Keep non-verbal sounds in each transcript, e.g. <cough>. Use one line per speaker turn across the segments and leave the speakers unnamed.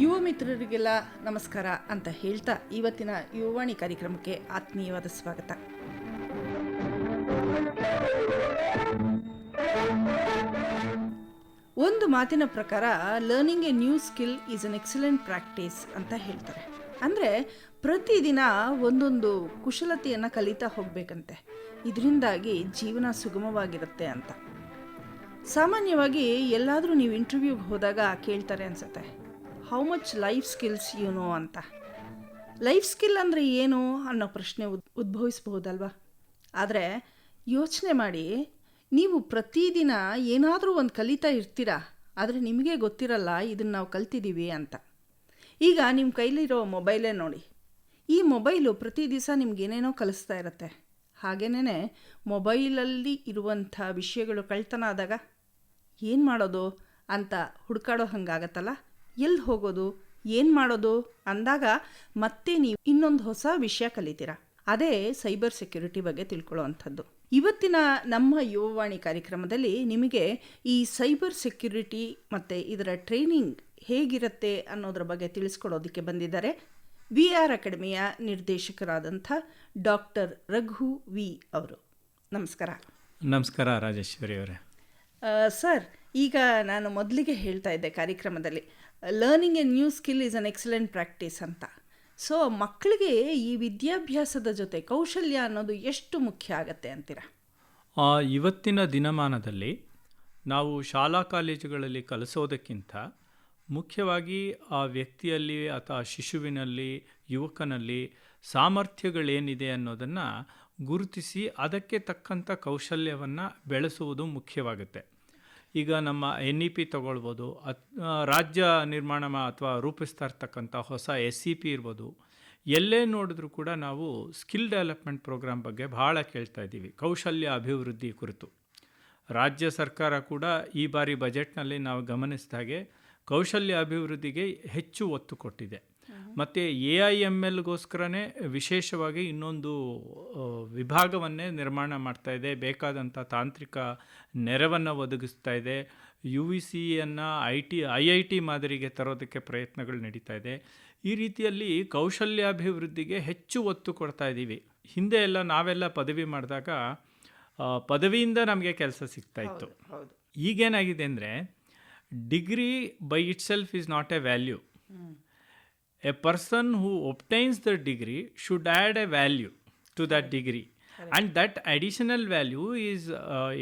ಯುವ ಮಿತ್ರರಿಗೆಲ್ಲ ನಮಸ್ಕಾರ ಅಂತ ಹೇಳ್ತಾ ಇವತ್ತಿನ ಯುವವಾಣಿ ಕಾರ್ಯಕ್ರಮಕ್ಕೆ ಆತ್ಮೀಯವಾದ ಸ್ವಾಗತ. ಒಂದು ಮಾತಿನ ಪ್ರಕಾರ learning a new skill is an excellent practice ಅಂತ ಹೇಳ್ತಾರೆ. ಅಂದರೆ ಪ್ರತಿದಿನ ಒಂದೊಂದು ಕುಶಲತೆಯನ್ನು ಕಲಿತಾ ಹೋಗಬೇಕಂತೆ. ಇದರಿಂದಾಗಿ ಜೀವನ ಸುಗಮವಾಗಿರುತ್ತೆ ಅಂತ. ಸಾಮಾನ್ಯವಾಗಿ ಎಲ್ಲಾದರೂ ನೀವು ಇಂಟರ್ವ್ಯೂಗೆ ಹೋದಾಗ ಕೇಳ್ತಾರೆ ಅನಿಸುತ್ತೆ. How much life skills you know ಅಂತ. ಲೈಫ್ ಸ್ಕಿಲ್ ಅಂದರೆ ಏನು ಅನ್ನೋ ಪ್ರಶ್ನೆ ಉದ್, ಉದ್ಭವಿಸಬಹುದಲ್ವಾ? ಆದರೆ ಯೋಚನೆ ಮಾಡಿ, ನೀವು ಪ್ರತಿದಿನ ಏನಾದರೂ ಒಂದು ಕಲಿತಾ ಇರ್ತೀರಾ, ಆದರೆ ನಿಮಗೆ ಗೊತ್ತಿರಲ್ಲ ಇದನ್ನು ನಾವು ಕಲ್ತಿದ್ದೀವಿ ಅಂತ. ಈಗ ನಿಮ್ಮ ಕೈಲಿರೋ ಮೊಬೈಲೇ ನೋಡಿ. ಈ ಮೊಬೈಲು ಪ್ರತಿ ದಿವಸ ನಿಮ್ಗೆ ಏನೇನೋ ಕಲಿಸ್ತಾ ಇರುತ್ತೆ. ಹಾಗೇನೇ ಮೊಬೈಲಲ್ಲಿ ಇರುವಂಥ ವಿಷಯಗಳು ಕಳ್ತನ ಆದಾಗ ಏನು ಮಾಡೋದು ಅಂತ ಹುಡುಕಾಡೋ ಹಂಗಾಗತ್ತಲ್ಲ? ಎಲ್ಲಿ ಹೋಗೋದು? ಏನು ಮಾಡೋದು? ಅಂದಾಗ ಮತ್ತೆ ನೀವು ಇನ್ನೊಂದು ಹೊಸ ವಿಷಯ ಕಲಿತೀರ. ಅದೇ ಸೈಬರ್ ಸೆಕ್ಯುರಿಟಿ ಬಗ್ಗೆ ತಿಳ್ಕೊಳ್ಳೋವಂಥದ್ದು ಇವತ್ತಿನ ನಮ್ಮ ಯುವವಾಣಿ ಕಾರ್ಯಕ್ರಮದಲ್ಲಿ ನಿಮಗೆ ಈ ಸೈಬರ್ ಸೆಕ್ಯುರಿಟಿ ಮತ್ತು ಇದರ ಟ್ರೈನಿಂಗ್ ಹೇಗಿರುತ್ತೆ ಅನ್ನೋದ್ರ ಬಗ್ಗೆ ತಿಳಿಸ್ಕೊಡೋದಕ್ಕೆ ಬಂದಿದ್ದಾರೆ. ವಿ ಆರ್ ಅಕಾಡೆಮಿಯ ನಿರ್ದೇಶಕರಾದಂಥ ಡಾಕ್ಟರ್ ರಘು ವಿ ಅವರು. ನಮಸ್ಕಾರ.
ನಮಸ್ಕಾರ ರಾಜೇಶ್ವರಿ ಅವರೇ.
ಸರ್ ಈಗ ನಾನು ಮೊದಲಿಗೆ ಹೇಳ್ತಾ ಇದ್ದೆ ಕಾರ್ಯಕ್ರಮದಲ್ಲಿ. Learning a new skill is an excellent practice ಅಂತ. ಸೊ ಮಕ್ಕಳಿಗೆ ಈ ವಿದ್ಯಾಭ್ಯಾಸದ ಜೊತೆ ಕೌಶಲ್ಯ ಅನ್ನೋದು ಎಷ್ಟು ಮುಖ್ಯ ಆಗತ್ತೆ ಅಂತೀರಾ?
ಇವತ್ತಿನ ದಿನಮಾನದಲ್ಲಿ ನಾವು ಶಾಲಾ ಕಾಲೇಜುಗಳಲ್ಲಿ ಕಲಿಸೋದಕ್ಕಿಂತ ಮುಖ್ಯವಾಗಿ ಆ ವ್ಯಕ್ತಿಯಲ್ಲಿ ಅಥವಾ ಶಿಶುವಿನಲ್ಲಿ, ಯುವಕನಲ್ಲಿ ಸಾಮರ್ಥ್ಯಗಳೇನಿದೆ ಅನ್ನೋದನ್ನು ಗುರುತಿಸಿ ಅದಕ್ಕೆ ತಕ್ಕಂಥ ಕೌಶಲ್ಯವನ್ನು ಬೆಳೆಸುವುದು ಮುಖ್ಯವಾಗುತ್ತೆ. ಈಗ ನಮ್ಮ ಎನ್ ಇ ಪಿ ತಗೊಳ್ಬೋದು, ಅತ್ ರಾಜ್ಯ ನಿರ್ಮಾಣ ಅಥವಾ ರೂಪಿಸ್ತಾ ಇರ್ತಕ್ಕಂಥ ಹೊಸ ಎಸ್ ಸಿ ಪಿ ಇರ್ಬೋದು, ಎಲ್ಲೇ ನೋಡಿದ್ರೂ ಕೂಡ ನಾವು ಸ್ಕಿಲ್ ಡೆವಲಪ್ಮೆಂಟ್ ಪ್ರೋಗ್ರಾಮ್ ಬಗ್ಗೆ ಭಾಳ ಕೇಳ್ತಾ ಇದ್ದೀವಿ, ಕೌಶಲ್ಯ ಅಭಿವೃದ್ಧಿ ಕುರಿತು. ರಾಜ್ಯ ಸರ್ಕಾರ ಕೂಡ ಈ ಬಾರಿ ಬಜೆಟ್ನಲ್ಲಿ ನಾವು ಗಮನಿಸಿದಾಗೆ ಕೌಶಲ್ಯ ಅಭಿವೃದ್ಧಿಗೆ ಹೆಚ್ಚು ಒತ್ತು ಕೊಟ್ಟಿದೆ. ಮತ್ತು ಎ ಐ ಎಂ ಎಲ್ಗೋಸ್ಕರನೇ ವಿಶೇಷವಾಗಿ ಇನ್ನೊಂದು ವಿಭಾಗವನ್ನೇ ನಿರ್ಮಾಣ ಮಾಡ್ತಾ ಇದೆ. ಬೇಕಾದಂಥ ತಾಂತ್ರಿಕ ನೆರವನ್ನು ಒದಗಿಸ್ತಾ ಇದೆ. U V ಸಿಯನ್ನು I T I I T ಮಾದರಿಗೆ ತರೋದಕ್ಕೆ ಪ್ರಯತ್ನಗಳು ನಡೀತಾ ಇದೆ. ಈ ರೀತಿಯಲ್ಲಿ ಕೌಶಲ್ಯಾಭಿವೃದ್ಧಿಗೆ ಹೆಚ್ಚು ಒತ್ತು ಕೊಡ್ತಾ ಇದ್ದೀವಿ. ಹಿಂದೆ ಎಲ್ಲ ನಾವೆಲ್ಲ ಪದವಿ ಮಾಡಿದಾಗ ಪದವಿಯಿಂದ ನಮಗೆ ಕೆಲಸ ಸಿಗ್ತಾ ಇತ್ತು. ಈಗೇನಾಗಿದೆ ಅಂದರೆ degree by itself is not a value. A person who obtains the degree should add a value to that degree and that additional value is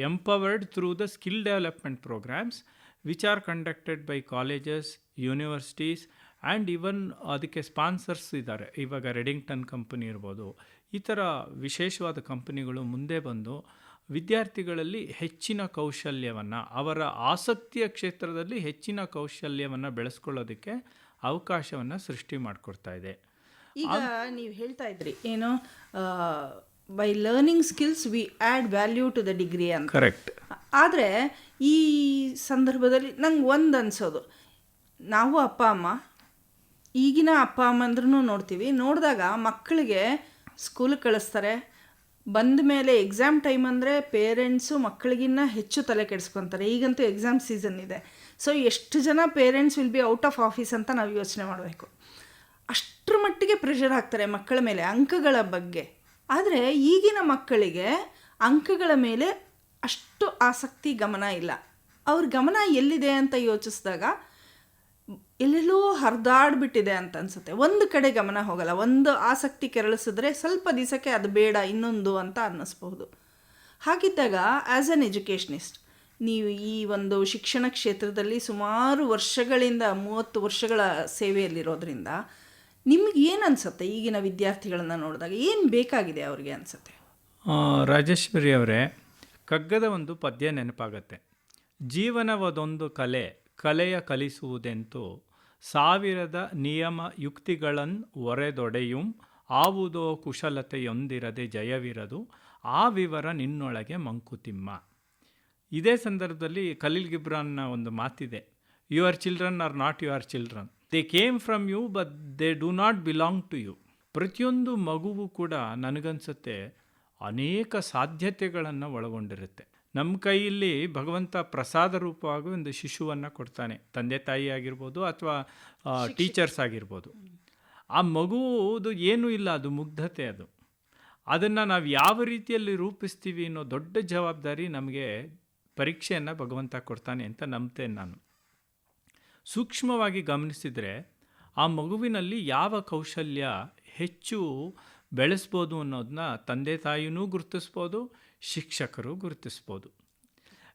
empowered through the skill development programmes which are conducted by colleges universities and even ಅದಕ್ಕೆ sponsors ಇದ್ದಾರೆ. ಇವಾಗ Redington company ಇರ್ಬೋದು. ಈ ಥರ ವಿಶೇಷವಾದ ಕಂಪನಿಗಳು ಮುಂದೆ ಬಂದು ವಿದ್ಯಾರ್ಥಿಗಳಲ್ಲಿ ಹೆಚ್ಚಿನ ಕೌಶಲ್ಯವನ್ನು ಅವರ ಆಸಕ್ತಿಯ ಕ್ಷೇತ್ರದಲ್ಲಿ ಹೆಚ್ಚಿನ ಕೌಶಲ್ಯವನ್ನು ಬೆಳೆಸ್ಕೊಳ್ಳೋದಕ್ಕೆ ಅವಕಾಶವನ್ನು ಸೃಷ್ಟಿ ಮಾಡಿಕೊಡ್ತಾ ಇದೆ.
ಈಗ ನೀವು ಹೇಳ್ತಾ ಇದ್ರಿ ಏನು by learning skills we add value to the degree ಅಂತ.
ಕರೆಕ್ಟ್
ಆದರೆ ಈ ಸಂದರ್ಭದಲ್ಲಿ ನಂಗೆ ಒಂದು ಅನ್ಸೋದು. ನಾವು ಅಪ್ಪ ಅಮ್ಮ ಈಗಿನ ಅಪ್ಪ ಅಮ್ಮಂದ್ರೂ ನೋಡ್ತೀವಿ. ನೋಡಿದಾಗ ಮಕ್ಕಳಿಗೆ ಸ್ಕೂಲಿಗೆ ಕಳಿಸ್ತಾರೆ. ಬಂದ ಮೇಲೆ ಎಕ್ಸಾಮ್ ಟೈಮ್ ಅಂದರೆ ಪೇರೆಂಟ್ಸು ಮಕ್ಕಳಿಗಿನ್ನ ಹೆಚ್ಚು ತಲೆ ಕೆಡಿಸ್ಕೊತಾರೆ. ಈಗಂತೂ ಎಕ್ಸಾಮ್ ಸೀಸನ್ ಇದೆ. ಸೊ ಎಷ್ಟು ಜನ parents will be out of office ಅಂತ ನಾವು ಯೋಚನೆ ಮಾಡಬೇಕು. ಅಷ್ಟರ ಮಟ್ಟಿಗೆ ಪ್ರೆಷರ್ ಹಾಕ್ತಾರೆ ಮಕ್ಕಳ ಮೇಲೆ, ಅಂಕಗಳ ಬಗ್ಗೆ. ಆದರೆ ಈಗಿನ ಮಕ್ಕಳಿಗೆ ಅಂಕಗಳ ಮೇಲೆ ಅಷ್ಟು ಆಸಕ್ತಿ, ಗಮನ ಇಲ್ಲ. ಅವ್ರ ಗಮನ ಎಲ್ಲಿದೆ ಅಂತ ಯೋಚಿಸಿದಾಗ ಎಲ್ಲೆಲ್ಲೋ ಹರಿದಾಡ್ಬಿಟ್ಟಿದೆ ಅಂತ ಅನ್ಸುತ್ತೆ. ಒಂದು ಕಡೆ ಗಮನ ಹೋಗಲ್ಲ, ಒಂದು ಆಸಕ್ತಿ ಕೆರಳಿಸಿದ್ರೆ ಸ್ವಲ್ಪ ದಿವಸಕ್ಕೆ ಅದು ಬೇಡ, ಇನ್ನೊಂದು ಅಂತ ಅನ್ನಿಸ್ಬಹುದು. ಹಾಗಿದ್ದಾಗ ಆ್ಯಸ್ ಅನ್ ಎಜುಕೇಷನಿಸ್ಟ್ ನೀವು ಈ ಒಂದು ಶಿಕ್ಷಣ ಕ್ಷೇತ್ರದಲ್ಲಿ ಸುಮಾರು ವರ್ಷಗಳಿಂದ, ಮೂವತ್ತು ವರ್ಷಗಳ ಸೇವೆಯಲ್ಲಿರೋದ್ರಿಂದ ನಿಮ್ಗೆ ಏನು ಅನಿಸುತ್ತೆ ಈಗಿನ ವಿದ್ಯಾರ್ಥಿಗಳನ್ನ ನೋಡಿದಾಗ? ಏನು ಬೇಕಾಗಿದೆ ಅವ್ರಿಗೆ ಅನಿಸುತ್ತೆ?
ರಾಜೇಶ್ವರಿ ಅವರೇ, ಕಗ್ಗದ ಒಂದು ಪದ್ಯ ನೆನಪಾಗತ್ತೆ. ಜೀವನವದೊಂದು ಕಲೆ, ಕಲೆಯ ಕಲಿಸುವುದೆಂತೂ ಸಾವಿರದ ನಿಯಮ ಯುಕ್ತಿಗಳನ್ನು ಒರೆದೊಡೆಯುಂ, ಆವುದೋ ಕುಶಲತೆಯೊಂದಿರದೆ ಜಯವಿರದು, ಆ ವಿವರ ನಿನ್ನೊಳಗೆ ಮಂಕುತಿಮ್ಮ. ಇದೇ ಸಂದರ್ಭದಲ್ಲಿ ಖಲೀಲ್ ಗಿಬ್ರಾನ್ನ ಒಂದು ಮಾತಿದೆ your children are not your children they came from you but they do not belong to you ಪ್ರತಿಯೊಂದು ಮಗುವು ಕೂಡ ನನಗನ್ಸುತ್ತೆ ಅನೇಕ ಸಾಧ್ಯತೆಗಳನ್ನು ಒಳಗೊಂಡಿರುತ್ತೆ. ನಮ್ಮ ಕೈಯಲ್ಲಿ ಭಗವಂತ ಪ್ರಸಾದ ರೂಪವಾಗಿ ಒಂದು ಶಿಶುವನ್ನು ಕೊಡ್ತಾನೆ. ತಂದೆ ತಾಯಿ ಆಗಿರ್ಬೋದು ಅಥವಾ ಟೀಚರ್ಸ್ ಆಗಿರ್ಬೋದು. ಆ ಮಗುವುದು ಏನೂ ಇಲ್ಲ ಅದು ಮುಗ್ಧತೆ ಅದು. ಅದನ್ನು ನಾವು ಯಾವ ರೀತಿಯಲ್ಲಿ ರೂಪಿಸ್ತೀವಿ ಅನ್ನೋ ದೊಡ್ಡ ಜವಾಬ್ದಾರಿ ನಮಗೆ ಪರೀಕ್ಷೆಯನ್ನು ಭಗವಂತ ಕೊಡ್ತಾನೆ ಅಂತ ನಂಬ್ತೇನೆ ನಾನು. ಸೂಕ್ಷ್ಮವಾಗಿ ಗಮನಿಸಿದರೆ ಆ ಮಗುವಿನಲ್ಲಿ ಯಾವ ಕೌಶಲ್ಯ ಹೆಚ್ಚು ಬೆಳೆಸ್ಬೋದು ಅನ್ನೋದನ್ನ ತಂದೆ ತಾಯಿನೂ ಗುರುತಿಸ್ಬೋದು, ಶಿಕ್ಷಕರು ಗುರುತಿಸ್ಬೋದು.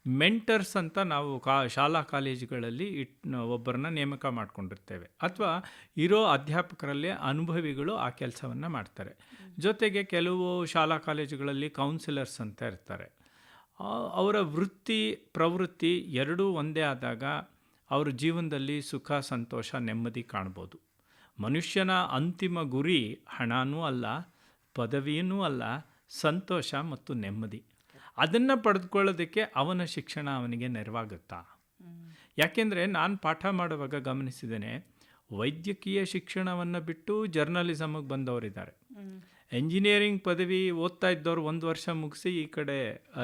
ಮೆಂಟರ್ಸ್ ಅಂತ ನಾವು ಕಾ, ಶಾಲಾ ಕಾಲೇಜುಗಳಲ್ಲಿ ಇಟ್, ಒಬ್ಬರನ್ನ ನೇಮಕ ಮಾಡ್ಕೊಂಡಿರ್ತೇವೆ. ಅಥವಾ ಇರೋ ಅಧ್ಯಾಪಕರಲ್ಲೇ ಅನುಭವಿಗಳು ಆ ಕೆಲಸವನ್ನು ಮಾಡ್ತಾರೆ. ಜೊತೆಗೆ ಕೆಲವು ಶಾಲಾ ಕಾಲೇಜುಗಳಲ್ಲಿ ಕೌನ್ಸಿಲರ್ಸ್ ಅಂತ ಇರ್ತಾರೆ. ಅವರ ವೃತ್ತಿ ಪ್ರವೃತ್ತಿ ಎರಡೂ ಒಂದೇ ಆದಾಗ ಅವರ ಜೀವನದಲ್ಲಿ ಸುಖ ಸಂತೋಷ ನೆಮ್ಮದಿ ಕಾಣ್ಬೋದು. ಮನುಷ್ಯನ ಅಂತಿಮ ಗುರಿ ಹಣನೂ ಅಲ್ಲ ಪದವಿಯೂ ಅಲ್ಲ ಸಂತೋಷ ಮತ್ತು ನೆಮ್ಮದಿ. ಅದನ್ನು ಪಡೆದುಕೊಳ್ಳೋದಕ್ಕೆ ಅವನ ಶಿಕ್ಷಣ ಅವನಿಗೆ ನೆರವಾಗುತ್ತಾ? ಯಾಕೆಂದರೆ ನಾನು ಪಾಠ ಮಾಡುವಾಗ ಗಮನಿಸಿದ್ದೇನೆ ವೈದ್ಯಕೀಯ ಶಿಕ್ಷಣವನ್ನು ಬಿಟ್ಟು ಜರ್ನಲಿಸಮ್ಗೆ ಬಂದವರಿದ್ದಾರೆ. ಎಂಜಿನಿಯರಿಂಗ್ ಪದವಿ ಓದ್ತಾ ಇದ್ದವರು ಒಂದು ವರ್ಷ ಮುಗಿಸಿ ಈ ಕಡೆ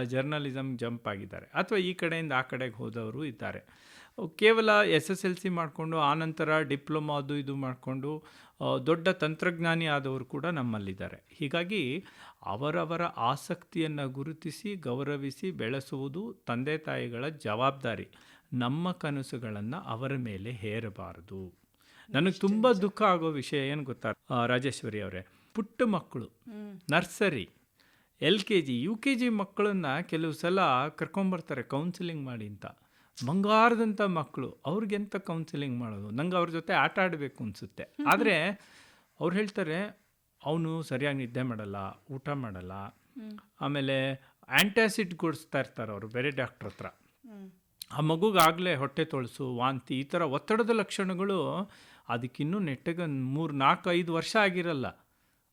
ಜರ್ನಲಿಸಮ್ ಜಂಪ್ ಆಗಿದ್ದಾರೆ. ಅಥವಾ ಈ ಕಡೆಯಿಂದ ಆ ಕಡೆಗೆ ಹೋದವರು ಇದ್ದಾರೆ. ಕೇವಲ ಎಸ್ ಎಸ್ ಎಲ್ ಸಿ ಮಾಡಿಕೊಂಡು ಆನಂತರ ಡಿಪ್ಲೊಮಾ ಅದು ಇದು ಮಾಡಿಕೊಂಡು ದೊಡ್ಡ ತಂತ್ರಜ್ಞಾನಿ ಆದವರು ಕೂಡ ನಮ್ಮಲ್ಲಿದ್ದಾರೆ. ಹೀಗಾಗಿ ಅವರವರ ಆಸಕ್ತಿಯನ್ನು ಗುರುತಿಸಿ ಗೌರವಿಸಿ ಬೆಳೆಸುವುದು ತಂದೆ ತಾಯಿಗಳ ಜವಾಬ್ದಾರಿ. ನಮ್ಮ ಕನಸುಗಳನ್ನು ಅವರ ಮೇಲೆ ಹೇರಬಾರದು. ನನಗೆ ತುಂಬ ದುಃಖ ಆಗೋ ವಿಷಯ ಏನು ಗೊತ್ತಾ ರಾಜೇಶ್ವರಿ ಅವರೇ? ಪುಟ್ಟ ಮಕ್ಕಳು, nursery, L K G, U K G ಮಕ್ಕಳನ್ನ ಕೆಲವು ಸಲ ಕರ್ಕೊಂಬರ್ತಾರೆ ಕೌನ್ಸಿಲಿಂಗ್ ಮಾಡಿ ಅಂತ. ಬಂಗಾರದಂಥ ಮಕ್ಕಳು ಅವ್ರಿಗೆಂತ ಕೌನ್ಸಿಲಿಂಗ್ ಮಾಡೋದು? ನಂಗೆ ಅವ್ರ ಜೊತೆ ಆಟ ಆಡಬೇಕು ಅನಿಸುತ್ತೆ. ಆದರೆ ಅವ್ರು ಹೇಳ್ತಾರೆ, ಅವನು ಸರಿಯಾಗಿ ನಿದ್ದೆ ಮಾಡಲ್ಲ, ಊಟ ಮಾಡಲ್ಲ. ಆಮೇಲೆ ಆ್ಯಂಟಾಸಿಡ್ ಕೊಡಿಸ್ತಾ ಇರ್ತಾರೆ ಅವರು ಬೇರೆ ಡಾಕ್ಟ್ರ್ ಹತ್ರ. ಆ ಮಗುಗಾಗಲೇ ಹೊಟ್ಟೆ ತೊಳಸು, ವಾಂತಿ, ಈ ಥರ ಒತ್ತಡದ ಲಕ್ಷಣಗಳು ಅದಕ್ಕಿನ್ನೂ ನೆಟ್ಟಗೆ ಮೂರು ನಾಲ್ಕು ಐದು ವರ್ಷ ಆಗಿರಲ್ಲ.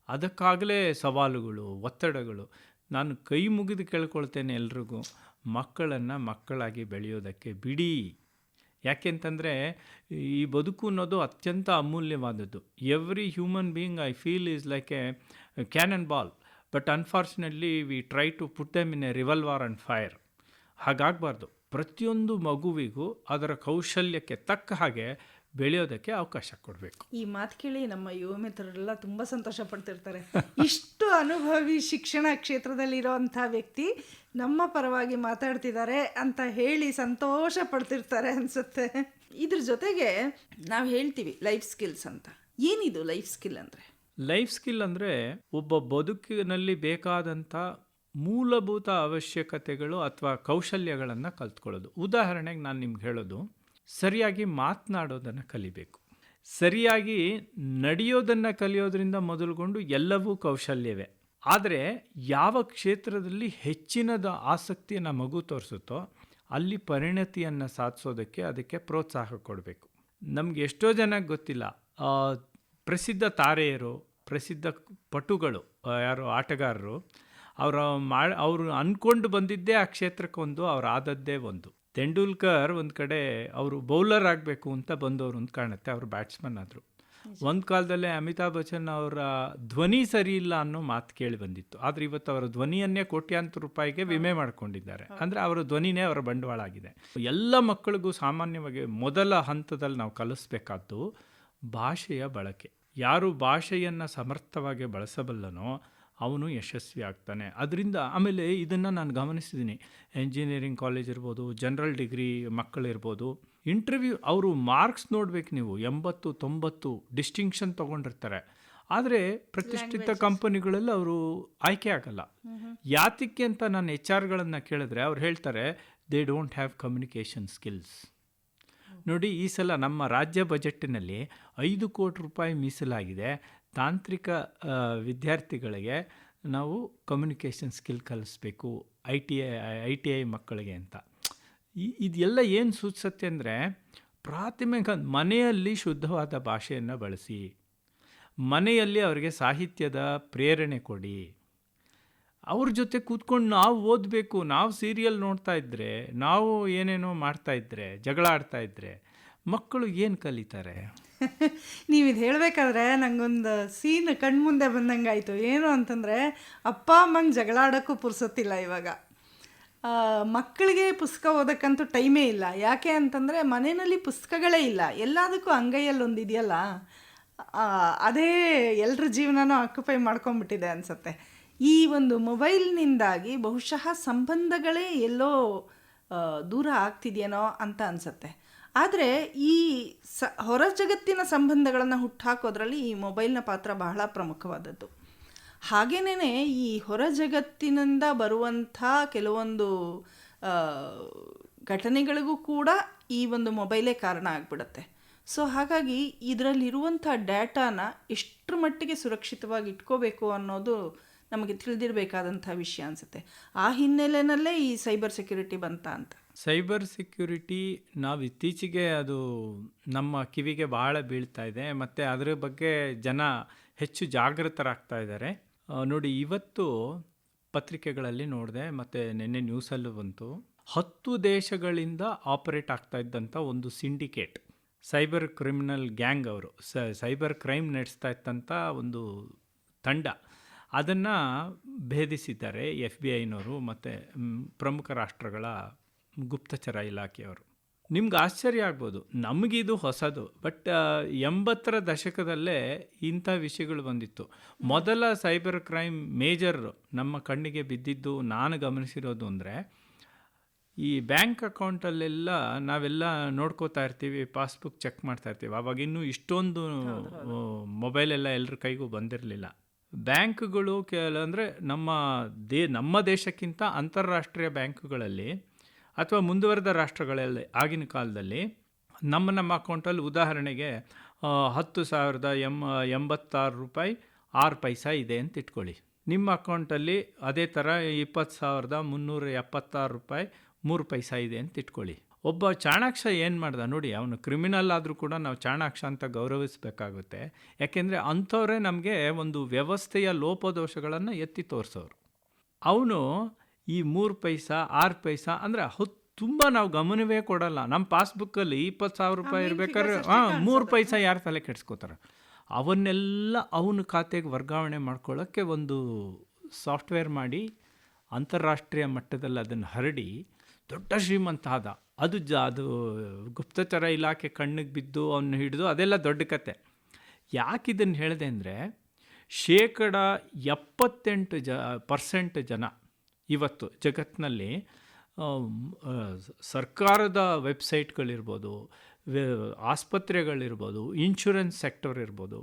ಅದಕ್ಕಾಗಲೇ ಸವಾಲುಗಳು, ಒತ್ತಡಗಳು. ನಾನು ಕೈ ಮುಗಿದು ಕೇಳ್ಕೊಳ್ತೇನೆ ಎಲ್ರಿಗೂ, ಮಕ್ಕಳನ್ನು ಮಕ್ಕಳಾಗಿ ಬೆಳೆಯೋದಕ್ಕೆ ಬಿಡಿ. ಯಾಕೆಂತಂದರೆ, ಈ ಬದುಕು ಅನ್ನೋದು ಅತ್ಯಂತ ಅಮೂಲ್ಯವಾದದ್ದು. Every human being I feel is like a cannon ball but unfortunately we try to put them in a revolver and fire ಹಾಗಾಗಬಾರ್ದು. ಪ್ರತಿಯೊಂದು ಮಗುವಿಗೂ ಅದರ ಕೌಶಲ್ಯಕ್ಕೆ ತಕ್ಕ ಹಾಗೆ ಬೆಳೆಯೋದಕ್ಕೆ ಅವಕಾಶ ಕೊಡಬೇಕು.
ಈ ಮಾತು ಕೇಳಿ ನಮ್ಮ ಯುವ ಮಿತ್ರರೆಲ್ಲ ತುಂಬ ಸಂತೋಷ ಪಡ್ತಿರ್ತಾರೆ. ಇಷ್ಟು ಅನುಭವಿ ಶಿಕ್ಷಣ ಕ್ಷೇತ್ರದಲ್ಲಿರುವಂಥ ವ್ಯಕ್ತಿ ನಮ್ಮ ಪರವಾಗಿ ಮಾತಾಡ್ತಿದ್ದಾರೆ ಅಂತ ಹೇಳಿ ಸಂತೋಷ ಪಡ್ತಿರ್ತಾರೆ ಅನಿಸುತ್ತೆ. ಇದ್ರ ಜೊತೆಗೆ ನಾವು ಹೇಳ್ತೀವಿ ಲೈಫ್ ಸ್ಕಿಲ್ಸ್ ಅಂತ. ಏನಿದು ಲೈಫ್ ಸ್ಕಿಲ್ ಅಂದರೆ?
ಲೈಫ್ ಸ್ಕಿಲ್ ಅಂದರೆ ಒಬ್ಬ ಬದುಕಿನಲ್ಲಿ ಬೇಕಾದಂಥ ಮೂಲಭೂತ ಅವಶ್ಯಕತೆಗಳು ಅಥವಾ ಕೌಶಲ್ಯಗಳನ್ನು ಕಲ್ತ್ಕೊಳ್ಳೋದು. ಉದಾಹರಣೆಗೆ ನಾನು ನಿಮ್ಗೆ ಹೇಳೋದು ಸರಿಯಾಗಿ ಮಾತನಾಡೋದನ್ನು ಕಲಿಬೇಕು. ಸರಿಯಾಗಿ ನಡೆಯೋದನ್ನು ಕಲಿಯೋದ್ರಿಂದ ಮೊದಲುಗೊಂಡು ಎಲ್ಲವೂ ಕೌಶಲ್ಯವೇ. ಆದರೆ ಯಾವ ಕ್ಷೇತ್ರದಲ್ಲಿ ಹೆಚ್ಚಿನದ ಆಸಕ್ತಿಯನ್ನು ಮಗು ತೋರಿಸುತ್ತೋ ಅಲ್ಲಿ ಪರಿಣತಿಯನ್ನು ಸಾಧಿಸೋದಕ್ಕೆ ಅದಕ್ಕೆ ಪ್ರೋತ್ಸಾಹ ಕೊಡಬೇಕು. ನಮ್ಗೆ ಎಷ್ಟೋ ಜನಕ್ಕೆ ಗೊತ್ತಿಲ್ಲ ಪ್ರಸಿದ್ಧ ತಾರೆಯರು, ಪ್ರಸಿದ್ಧ ಪಟುಗಳು ಯಾರು ಆಟಗಾರರು, ಅವರ ಮಾ, ಅವರು ಅಂದ್ಕೊಂಡು ಬಂದಿದ್ದೇ ಆ ಕ್ಷೇತ್ರಕ್ಕೊಂದು, ಅವ್ರು ಆದದ್ದೇ ಒಂದು. ತೆಂಡೂಲ್ಕರ್ ಒಂದು ಕಡೆ ಅವರು ಬೌಲರ್ ಆಗಬೇಕು ಅಂತ ಬಂದವರು ಅಂತ ಕಾಣುತ್ತೆ ಅವರು ಬ್ಯಾಟ್ಸ್ಮನ್ ಆದರು. ಒಂದು ಕಾಲದಲ್ಲೇ ಅಮಿತಾಬ್ ಬಚ್ಚನ್ ಅವರ ಧ್ವನಿ ಸರಿ ಇಲ್ಲ ಅನ್ನೋ ಮಾತು ಕೇಳಿ ಬಂದಿತ್ತು. ಆದರೆ ಇವತ್ತು ಅವರ ಧ್ವನಿಯನ್ನೇ ಕೋಟ್ಯಾಂತರ ರೂಪಾಯಿಗೆ ವಿಮೆ ಮಾಡಿಕೊಂಡಿದ್ದಾರೆ. ಅಂದರೆ ಅವರ ಧ್ವನಿನೇ ಅವರ ಬಂಡವಾಳ ಆಗಿದೆ. ಎಲ್ಲ ಮಕ್ಕಳಿಗೂ ಸಾಮಾನ್ಯವಾಗಿ ಮೊದಲ ಹಂತದಲ್ಲಿ ನಾವು ಕಲಿಸ್ಬೇಕಾದ್ದು ಭಾಷೆಯ ಬಳಕೆ. ಯಾರು ಭಾಷೆಯನ್ನು ಸಮರ್ಥವಾಗಿ ಬಳಸಬಲ್ಲನೋ ಅವನು ಯಶಸ್ವಿ ಆಗ್ತಾನೆ. ಅದರಿಂದ ಆಮೇಲೆ ಇದನ್ನು ನಾನು ಗಮನಿಸಿದ್ದೀನಿ ಇಂಜಿನಿಯರಿಂಗ್ ಕಾಲೇಜ್ ಇರ್ಬೋದು ಜನರಲ್ ಡಿಗ್ರಿ ಮಕ್ಕಳಿರ್ಬೋದು ಇಂಟರ್ವ್ಯೂ ಅವರು ಮಾರ್ಕ್ಸ್ ನೋಡ್ಬೇಕು ನೀವು. ಎಂಬತ್ತು ತೊಂಬತ್ತು ಡಿಸ್ಟಿಂಕ್ಷನ್ ತೊಗೊಂಡಿರ್ತಾರೆ. ಆದರೆ ಪ್ರತಿಷ್ಠಿತ ಕಂಪನಿಗಳಲ್ಲಿ ಅವರು ಆಯ್ಕೆ ಆಗಲ್ಲ. ಯಾತಕ್ಕೆ ಅಂತ ನಾನು ಎಚ್ ಆರ್ಗಳನ್ನು ಕೇಳಿದ್ರೆ ಅವ್ರು ಹೇಳ್ತಾರೆ they don't have communication skills ನೋಡಿ ಈ ಸಲ ನಮ್ಮ ರಾಜ್ಯ ಬಜೆಟ್ಟಿನಲ್ಲಿ ಐದು ಕೋಟಿ ರೂಪಾಯಿ ಮೀಸಲಾಗಿದೆ. ತಾಂತ್ರಿಕ ವಿದ್ಯಾರ್ಥಿಗಳಿಗೆ ನಾವು ಕಮ್ಯುನಿಕೇಷನ್ ಸ್ಕಿಲ್ ಕಲಿಸ್ಬೇಕು I T I I T I ಮಕ್ಕಳಿಗೆ ಅಂತ. ಈ- ಇದೆಲ್ಲ ಏನು ಸೂಚಿಸುತ್ತೆ ಅಂದರೆ ಪ್ರಾಥಮಿಕ ಮನೆಯಲ್ಲಿ ಶುದ್ಧವಾದ ಭಾಷೆಯನ್ನು ಬಳಸಿ, ಮನೆಯಲ್ಲಿ ಅವರಿಗೆ ಸಾಹಿತ್ಯದ ಪ್ರೇರಣೆ ಕೊಡಿ. ಅವ್ರ ಜೊತೆ ಕೂತ್ಕೊಂಡು ನಾವು ಓದಬೇಕು, ನಾವು ಸೀರಿಯಲ್ ನೋಡ್ತಾ ಇದ್ದರೆ ನಾವು ಏನೇನೋ ಮಾಡ್ತಾಯಿದ್ರೆ ಜಗಳ ಆಡ್ತಾ ಇದ್ದರೆ ಮಕ್ಕಳು ಏನು ಕಲಿತಾರೆ? <laughs>
ನೀವು ಇದು ಹೇಳಬೇಕಾದ್ರೆ ನನಗೊಂದು ಸೀನ್ ಕಣ್ಮುಂದೆ ಬಂದಂಗೆ ಆಯಿತು ಏನು ಅಂತಂದರೆ, ಅಪ್ಪ ಅಮ್ಮಂಗೆ ಜಗಳಾಡೋಕ್ಕೂ ಪುರ್ಸತ್ತಿಲ್ಲ ಇವಾಗ. ಮಕ್ಕಳಿಗೆ ಪುಸ್ತಕ ಓದೋಕ್ಕಂತೂ ಟೈಮೇ ಇಲ್ಲ. ಯಾಕೆ ಅಂತಂದರೆ, ಮನೆಯಲ್ಲಿ ಪುಸ್ತಕಗಳೇ ಇಲ್ಲ. ಎಲ್ಲದಕ್ಕೂ ಅಂಗೈಯಲ್ಲಿ ಒಂದು ಇದೆಯಲ್ಲ ಅದೇ ಎಲ್ಲರ ಜೀವನನೂ ಆಕ್ಯುಪೈ ಮಾಡ್ಕೊಂಡ್ಬಿಟ್ಟಿದೆ ಅನಿಸುತ್ತೆ. ಈ ಒಂದು ಮೊಬೈಲ್ನಿಂದಾಗಿ ಬಹುಶಃ ಸಂಬಂಧಗಳೇ ಎಲ್ಲೋ ದೂರ ಆಗ್ತಿದೆಯೇನೋ ಅಂತ ಅನಿಸುತ್ತೆ. ಆದರೆ ಈ ಸ, ಹೊರ ಜಗತ್ತಿನ ಸಂಬಂಧಗಳನ್ನು ಹುಟ್ಟಾಕೋದ್ರಲ್ಲಿ ಈ ಮೊಬೈಲ್ನ ಪಾತ್ರ ಬಹಳ ಪ್ರಮುಖವಾದದ್ದು. ಹಾಗೇನೇ ಈ ಹೊರ ಜಗತ್ತಿನಿಂದ ಬರುವಂಥ ಕೆಲವೊಂದು ಘಟನೆಗಳಿಗೂ ಕೂಡ ಈ ಒಂದು ಮೊಬೈಲೇ ಕಾರಣ ಆಗಿಬಿಡುತ್ತೆ. ಸೊ ಹಾಗಾಗಿ ಇದರಲ್ಲಿರುವಂಥ ಡೇಟಾನ ಎಷ್ಟರ ಮಟ್ಟಿಗೆ ಸುರಕ್ಷಿತವಾಗಿ ಇಟ್ಕೋಬೇಕು ಅನ್ನೋದು ನಮಗೆ ತಿಳಿದಿರಬೇಕಾದಂಥ ವಿಷಯ ಅನಿಸುತ್ತೆ. ಆ ಹಿನ್ನೆಲೆಯಲ್ಲೇ ಈ ಸೈಬರ್ ಸೆಕ್ಯುರಿಟಿ ಬಂತ ಅಂತ.
ಸೈಬರ್ ಸೆಕ್ಯುರಿಟಿ ನಾವು ಇತ್ತೀಚೆಗೆ ಅದು ನಮ್ಮ ಕಿವಿಗೆ ಭಾಳ ಬೀಳ್ತಾ ಇದೆ, ಮತ್ತು ಅದರ ಬಗ್ಗೆ ಜನ ಹೆಚ್ಚು ಜಾಗೃತರಾಗ್ತಾ ಇದ್ದಾರೆ. ನೋಡಿ, ಇವತ್ತು ಪತ್ರಿಕೆಗಳಲ್ಲಿ ನೋಡಿದೆ, ಮತ್ತು ನಿನ್ನೆ ನ್ಯೂಸಲ್ಲೂ ಬಂತು. ಹತ್ತು ದೇಶಗಳಿಂದ ಆಪರೇಟ್ ಆಗ್ತಾ ಇದ್ದಂಥ ಒಂದು ಸಿಂಡಿಕೇಟ್, ಸೈಬರ್ ಕ್ರಿಮಿನಲ್ ಗ್ಯಾಂಗ್ ಅವರು ಸೈಬರ್ ಕ್ರೈಮ್ ನಡೆಸ್ತಾ ಇತ್ತಂಥ ಒಂದು ತಂಡ. ಅದನ್ನು ಭೇದಿಸಿದ್ದಾರೆ ಎಫ್ ಬಿ ಐನವರು, ಮತ್ತು ಪ್ರಮುಖ ರಾಷ್ಟ್ರಗಳ ಗುಪ್ತಚರ ಇಲಾಖೆಯವರು. ನಿಮ್ಗೆ ಆಶ್ಚರ್ಯ ಆಗ್ಬೋದು. ನಮಗಿದು ಹೊಸದು. ಬಟ್ ಎಂಬತ್ತರ ದಶಕದಲ್ಲೇ ಇಂಥ ವಿಷಯಗಳು ಬಂದಿತ್ತು. ಮೊದಲ ಸೈಬರ್ ಕ್ರೈಮ್ ಮೇಜರ್ ನಮ್ಮ ಕಣ್ಣಿಗೆ ಬಿದ್ದಿದ್ದು ನಾನು ಗಮನಿಸಿರೋದು ಅಂದರೆ ಈ ಬ್ಯಾಂಕ್ ಅಕೌಂಟಲ್ಲೆಲ್ಲ ನಾವೆಲ್ಲ ನೋಡ್ಕೋತಾ ಇರ್ತೀವಿ ಪಾಸ್ಬುಕ್ ಚೆಕ್ ಮಾಡ್ತಾ ಇರ್ತೀವಿ. ಅವಾಗ ಇನ್ನೂ ಇಷ್ಟೊಂದು ಮೊಬೈಲೆಲ್ಲ ಎಲ್ಲರ ಕೈಗೂ ಬಂದಿರಲಿಲ್ಲ. ಬ್ಯಾಂಕ್ಗಳು ಕೆಲ ಅಂದರೆ ನಮ್ಮ ದೇ ನಮ್ಮ ದೇಶಕ್ಕಿಂತ ಅಂತಾರಾಷ್ಟ್ರೀಯ ಬ್ಯಾಂಕುಗಳಲ್ಲಿ ಅಥವಾ ಮುಂದುವರೆದ ರಾಷ್ಟ್ರಗಳಲ್ಲಿ ಆಗಿನ ಕಾಲದಲ್ಲಿ ನಮ್ಮ ನಮ್ಮ ಅಕೌಂಟಲ್ಲಿ ಉದಾಹರಣೆಗೆ ಹತ್ತು ಸಾವಿರದ ಎಂ, ಎಂಬತ್ತಾರು ರೂಪಾಯಿ ಆರು ಪೈಸಾ ಇದೆ ಅಂತ ಇಟ್ಕೊಳ್ಳಿ. ನಿಮ್ಮ ಅಕೌಂಟಲ್ಲಿ ಅದೇ ಥರ ಇಪ್ಪತ್ತು ಸಾವಿರದ ಮುನ್ನೂರ ಎಪ್ಪತ್ತಾರು ರೂಪಾಯಿ ಮೂರು ಪೈಸಾ ಇದೆ ಅಂತ ಇಟ್ಕೊಳ್ಳಿ. ಒಬ್ಬ ಚಾಣಾಕ್ಷ ಏನು ಮಾಡ್ದ ನೋಡಿ, ಅವನು ಕ್ರಿಮಿನಲ್ ಆದರೂ ಕೂಡ ನಾವು ಚಾಣಾಕ್ಷ ಅಂತ ಗೌರವಿಸಬೇಕಾಗುತ್ತೆ. ಯಾಕೆಂದರೆ ಅಂಥವರೇ ನಮಗೆ ಒಂದು ವ್ಯವಸ್ಥೆಯ ಲೋಪದೋಷಗಳನ್ನು ಎತ್ತಿ ತೋರಿಸೋರು. ಅವನು ಈ ಮೂರು ಪೈಸಾ ಆರು ಪೈಸಾ ಅಂದರೆ ಹೊತ್ತು ತುಂಬ ನಾವು ಗಮನವೇ ಕೊಡಲ್ಲ. ನಮ್ಮ ಪಾಸ್ಬುಕ್ಕಲ್ಲಿ ಇಪ್ಪತ್ತು ಸಾವಿರ ರೂಪಾಯಿ ಇರ್ಬೇಕಾದ್ರೆ ಹಾಂ ಮೂರು ಪೈಸಾ ಯಾರು ತಲೆ ಕೆಡಿಸ್ಕೋತಾರೆ? ಅವನ್ನೆಲ್ಲ ಅವನ ಖಾತೆಗೆ ವರ್ಗಾವಣೆ ಮಾಡ್ಕೊಳ್ಳೋಕ್ಕೆ ಒಂದು ಸಾಫ್ಟ್ವೇರ್ ಮಾಡಿ ಅಂತಾರಾಷ್ಟ್ರೀಯ ಮಟ್ಟದಲ್ಲಿ ಅದನ್ನು ಹರಡಿ ದೊಡ್ಡ ಶ್ರೀಮಂತ ಆದ. ಅದು ಜ ಅದು ಗುಪ್ತಚರ ಇಲಾಖೆ ಕಣ್ಣಿಗೆ ಬಿದ್ದು ಅವನ್ನ ಹಿಡಿದು ಅದೆಲ್ಲ ದೊಡ್ಡ ಕತೆ. ಯಾಕೆ ಇದನ್ನು ಹೇಳಿದೆ ಅಂದರೆ ಶೇಕಡ ಎಪ್ಪತ್ತೆಂಟು ಜ ಪರ್ಸೆಂಟ್ ಜನ ಇವತ್ತು ಜಗತ್ತಿನಲ್ಲಿ ಸರ್ಕಾರದ ವೆಬ್ಸೈಟ್ಗಳಿರ್ಬೋದು ಆಸ್ಪತ್ರೆಗಳಿರ್ಬೋದು, ಇನ್ಶೂರೆನ್ಸ್ ಸೆಕ್ಟರ್ ಇರ್ಬೋದು,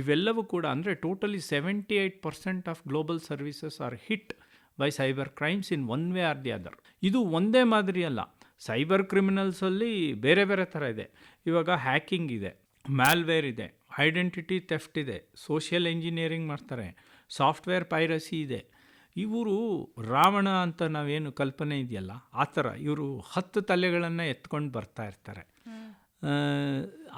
ಇವೆಲ್ಲವೂ ಕೂಡ ಅಂದರೆ totally seventy eight percent of global services are hit by cyber crimes in one way or the other. ಇದು ಒಂದೇ ಮಾದರಿ ಅಲ್ಲ. ಸೈಬರ್ ಕ್ರಿಮಿನಲ್ಸಲ್ಲಿ ಬೇರೆ ಬೇರೆ ಥರ ಇದೆ. ಇವಾಗ ಹ್ಯಾಕಿಂಗ್ ಇದೆ, ಮ್ಯಾಲ್ವೇರ್ ಇದೆ, ಐಡೆಂಟಿಟಿ ಥೆಫ್ಟ್ ಇದೆ, ಸೋಷಿಯಲ್ ಇಂಜಿನಿಯರಿಂಗ್ ಮಾಡ್ತಾರೆ, ಸಾಫ್ಟ್ವೇರ್ ಪೈರಸಿ ಇದೆ. ಇವರು ರಾವಣ ಅಂತ ನಾವೇನು ಕಲ್ಪನೆ ಇದೆಯಲ್ಲ, ಆ ಥರ ಇವರು ಹತ್ತು ತಲೆಗಳನ್ನು ಎತ್ಕೊಂಡು ಬರ್ತಾ ಇರ್ತಾರೆ.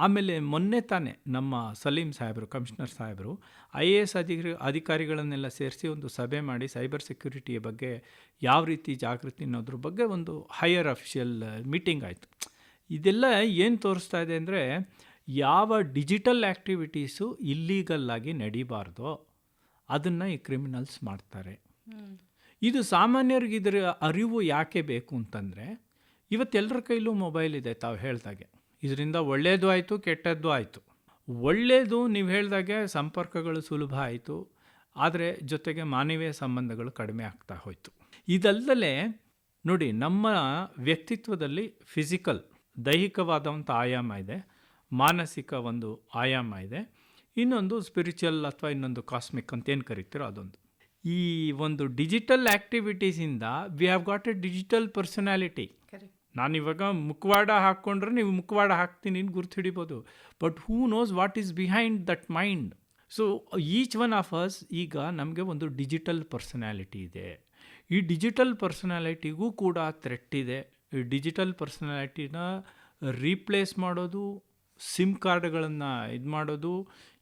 ಆಮೇಲೆ ಮೊನ್ನೆ ತಾನೇ ನಮ್ಮ ಸಲೀಂ ಸಾಹೇಬರು, ಕಮಿಷನರ್ ಸಾಹೇಬರು ಐ ಎ ಎಸ್ ಅಧಿಕಾರಿ ಅಧಿಕಾರಿಗಳನ್ನೆಲ್ಲ ಸೇರಿಸಿ ಒಂದು ಸಭೆ ಮಾಡಿ ಸೈಬರ್ ಸೆಕ್ಯುರಿಟಿಯ ಬಗ್ಗೆ ಯಾವ ರೀತಿ ಜಾಗೃತಿ ಅನ್ನೋದ್ರ ಬಗ್ಗೆ ಒಂದು ಹೈಯರ್ ಅಫಿಷಿಯಲ್ ಮೀಟಿಂಗ್ ಆಯಿತು. ಇದೆಲ್ಲ ಏನು ತೋರಿಸ್ತಾ ಇದೆ ಅಂದರೆ ಯಾವ ಡಿಜಿಟಲ್ ಆ್ಯಕ್ಟಿವಿಟೀಸು ಇಲ್ಲೀಗಲ್ಲಾಗಿ ನಡಿಬಾರ್ದೋ ಅದನ್ನು ಈ ಕ್ರಿಮಿನಲ್ಸ್ ಮಾಡ್ತಾರೆ. ಇದು ಸಾಮಾನ್ಯರಿಗೆ ಇದರ ಅರಿವು ಯಾಕೆ ಬೇಕು ಅಂತಂದರೆ ಇವತ್ತೆಲ್ಲರ ಕೈಲೂ ಮೊಬೈಲ್ ಇದೆ ತಾವು ಹೇಳ್ದಾಗೆ. ಇದರಿಂದ ಒಳ್ಳೆಯದು ಆಯಿತು, ಕೆಟ್ಟದ್ದು ಆಯಿತು. ಒಳ್ಳೆಯದು ನೀವು ಹೇಳಿದಾಗೆ ಸಂಪರ್ಕಗಳು ಸುಲಭ ಆಯಿತು, ಆದರೆ ಜೊತೆಗೆ ಮಾನವೀಯ ಸಂಬಂಧಗಳು ಕಡಿಮೆ ಆಗ್ತಾ ಹೋಯಿತು. ಇದಲ್ಲದೆ ನೋಡಿ, ನಮ್ಮ ವ್ಯಕ್ತಿತ್ವದಲ್ಲಿ ಫಿಸಿಕಲ್, ದೈಹಿಕವಾದಂಥ ಆಯಾಮ ಇದೆ, ಮಾನಸಿಕ ಒಂದು ಆಯಾಮ ಇದೆ. ಇನ್ನೊಂದು ಸ್ಪಿರಿಚುವಲ್ ಅಥವಾ ಇನ್ನೊಂದು ಕಾಸ್ಮಿಕ್ ಅಂತ ಏನು ಕರಿತೀರೋ ಅದೊಂದು. ಈ ಒಂದು digital ಆ್ಯಕ್ಟಿವಿಟೀಸಿಂದ we have got a digital personality
ನಾನು
ನಾನಿವಾಗ ಮುಖವಾಡ ಹಾಕ್ಕೊಂಡ್ರೆ ನೀವು ಮುಖವಾಡ ಹಾಕ್ತೀನಿ ಗುರ್ತು ಹಿಡಿಬೋದು. But who knows what is behind that mind so each one of us ಈಗ ನಮಗೆ ಒಂದು ಡಿಜಿಟಲ್ ಪರ್ಸನಾಲಿಟಿ ಇದೆ. ಈ ಡಿಜಿಟಲ್ ಪರ್ಸನಾಲಿಟಿಗೂ ಕೂಡ ಥ್ರೆಟ್ ಇದೆ. ಈ ಡಿಜಿಟಲ್ ಪರ್ಸನಾಲಿಟಿನ ರೀಪ್ಲೇಸ್ ಮಾಡೋದು ಸಿಮ್ ಕಾರ್ಡ್ಗಳನ್ನು ಇದು ಮಾಡೋದು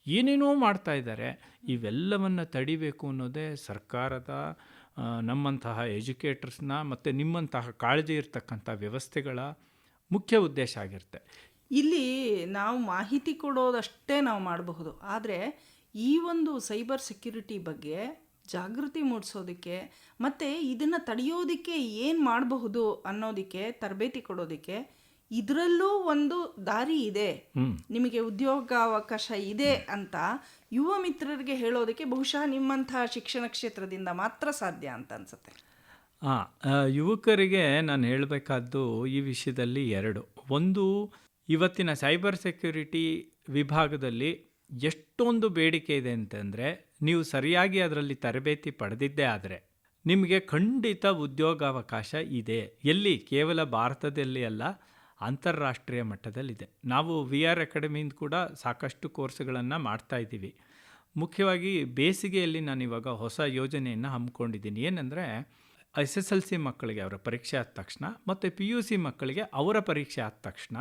ಏನೇನೋ ಮಾಡ್ತಾ ಇದ್ದಾರೆ, ಇವೆಲ್ಲವನ್ನು ತಡಿಬೇಕು ಅನ್ನೋದೇ ಸರ್ಕಾರದ ನಮ್ಮಂತಹ ಎಜುಕೇಟರ್ಸ್ನ ಮತ್ತು ನಿಮ್ಮಂತಹ ಕಾಳಜಿ ಇರತಕ್ಕಂಥ ವ್ಯವಸ್ಥೆಗಳ ಮುಖ್ಯ ಉದ್ದೇಶ ಆಗಿರುತ್ತೆ.
ಇಲ್ಲಿ ನಾವು ಮಾಹಿತಿ ಕೊಡೋದಷ್ಟೇ ನಾವು ಮಾಡಬಹುದು. ಆದರೆ ಈ ಒಂದು ಸೈಬರ್ ಸೆಕ್ಯುರಿಟಿ ಬಗ್ಗೆ ಜಾಗೃತಿ ಮೂಡಿಸೋದಕ್ಕೆ ಮತ್ತು ಇದನ್ನು ತಡೆಯೋದಕ್ಕೆ ಏನು ಮಾಡಬಹುದು ಅನ್ನೋದಕ್ಕೆ, ತರಬೇತಿ ಕೊಡೋದಕ್ಕೆ ಇದರಲ್ಲೂ ಒಂದು ದಾರಿ ಇದೆ. ನಿಮಗೆ ಉದ್ಯೋಗಾವಕಾಶ ಇದೆ ಅಂತ ಯುವ ಮಿತ್ರರಿಗೆ ಹೇಳೋದಕ್ಕೆ ಬಹುಶಃ ನಿಮ್ಮಂತಹ ಶಿಕ್ಷಣ ಕ್ಷೇತ್ರದಿಂದ ಮಾತ್ರ ಸಾಧ್ಯ ಅಂತ ಅನ್ಸುತ್ತೆ.
ಹಾಂ ಯುವಕರಿಗೆ ನಾನು ಹೇಳಬೇಕಾದ್ದು ಈ ವಿಷಯದಲ್ಲಿ ಎರಡು. ಒಂದು ಇವತ್ತಿನ ಸೈಬರ್ ಸೆಕ್ಯೂರಿಟಿ ವಿಭಾಗದಲ್ಲಿ ಎಷ್ಟೊಂದು ಬೇಡಿಕೆ ಇದೆ ಅಂತಂದರೆ ನೀವು ಸರಿಯಾಗಿ ಅದರಲ್ಲಿ ತರಬೇತಿ ಪಡೆದಿದ್ದೇ ಆದರೆ ನಿಮಗೆ ಖಂಡಿತ ಉದ್ಯೋಗಾವಕಾಶ ಇದೆ. ಎಲ್ಲಿ? ಕೇವಲ ಭಾರತದಲ್ಲಿ ಅಲ್ಲ ಅಂತಾರಾಷ್ಟ್ರೀಯ ಮಟ್ಟದಲ್ಲಿದೆ. ನಾವು ವಿ ಆರ್ ಅಕಾಡೆಮಿಯಿಂದ ಕೂಡ ಸಾಕಷ್ಟು ಕೋರ್ಸ್ಗಳನ್ನು ಮಾಡ್ತಾ ಇದ್ದೀವಿ. ಮುಖ್ಯವಾಗಿ ಬೇಸಿಗೆಯಲ್ಲಿ ನಾನು ಇವಾಗ ಹೊಸ ಯೋಜನೆಯನ್ನು ಹಮ್ಮಿಕೊಂಡಿದ್ದೀನಿ. ಏನಂದರೆ ಎಸ್ ಎಸ್ ಎಲ್ ಸಿ ಮಕ್ಕಳಿಗೆ ಅವರ ಪರೀಕ್ಷೆ ಆದ ತಕ್ಷಣ ಮತ್ತು ಪಿ ಯು ಸಿ ಮಕ್ಕಳಿಗೆ ಅವರ ಪರೀಕ್ಷೆ ಆದ ತಕ್ಷಣ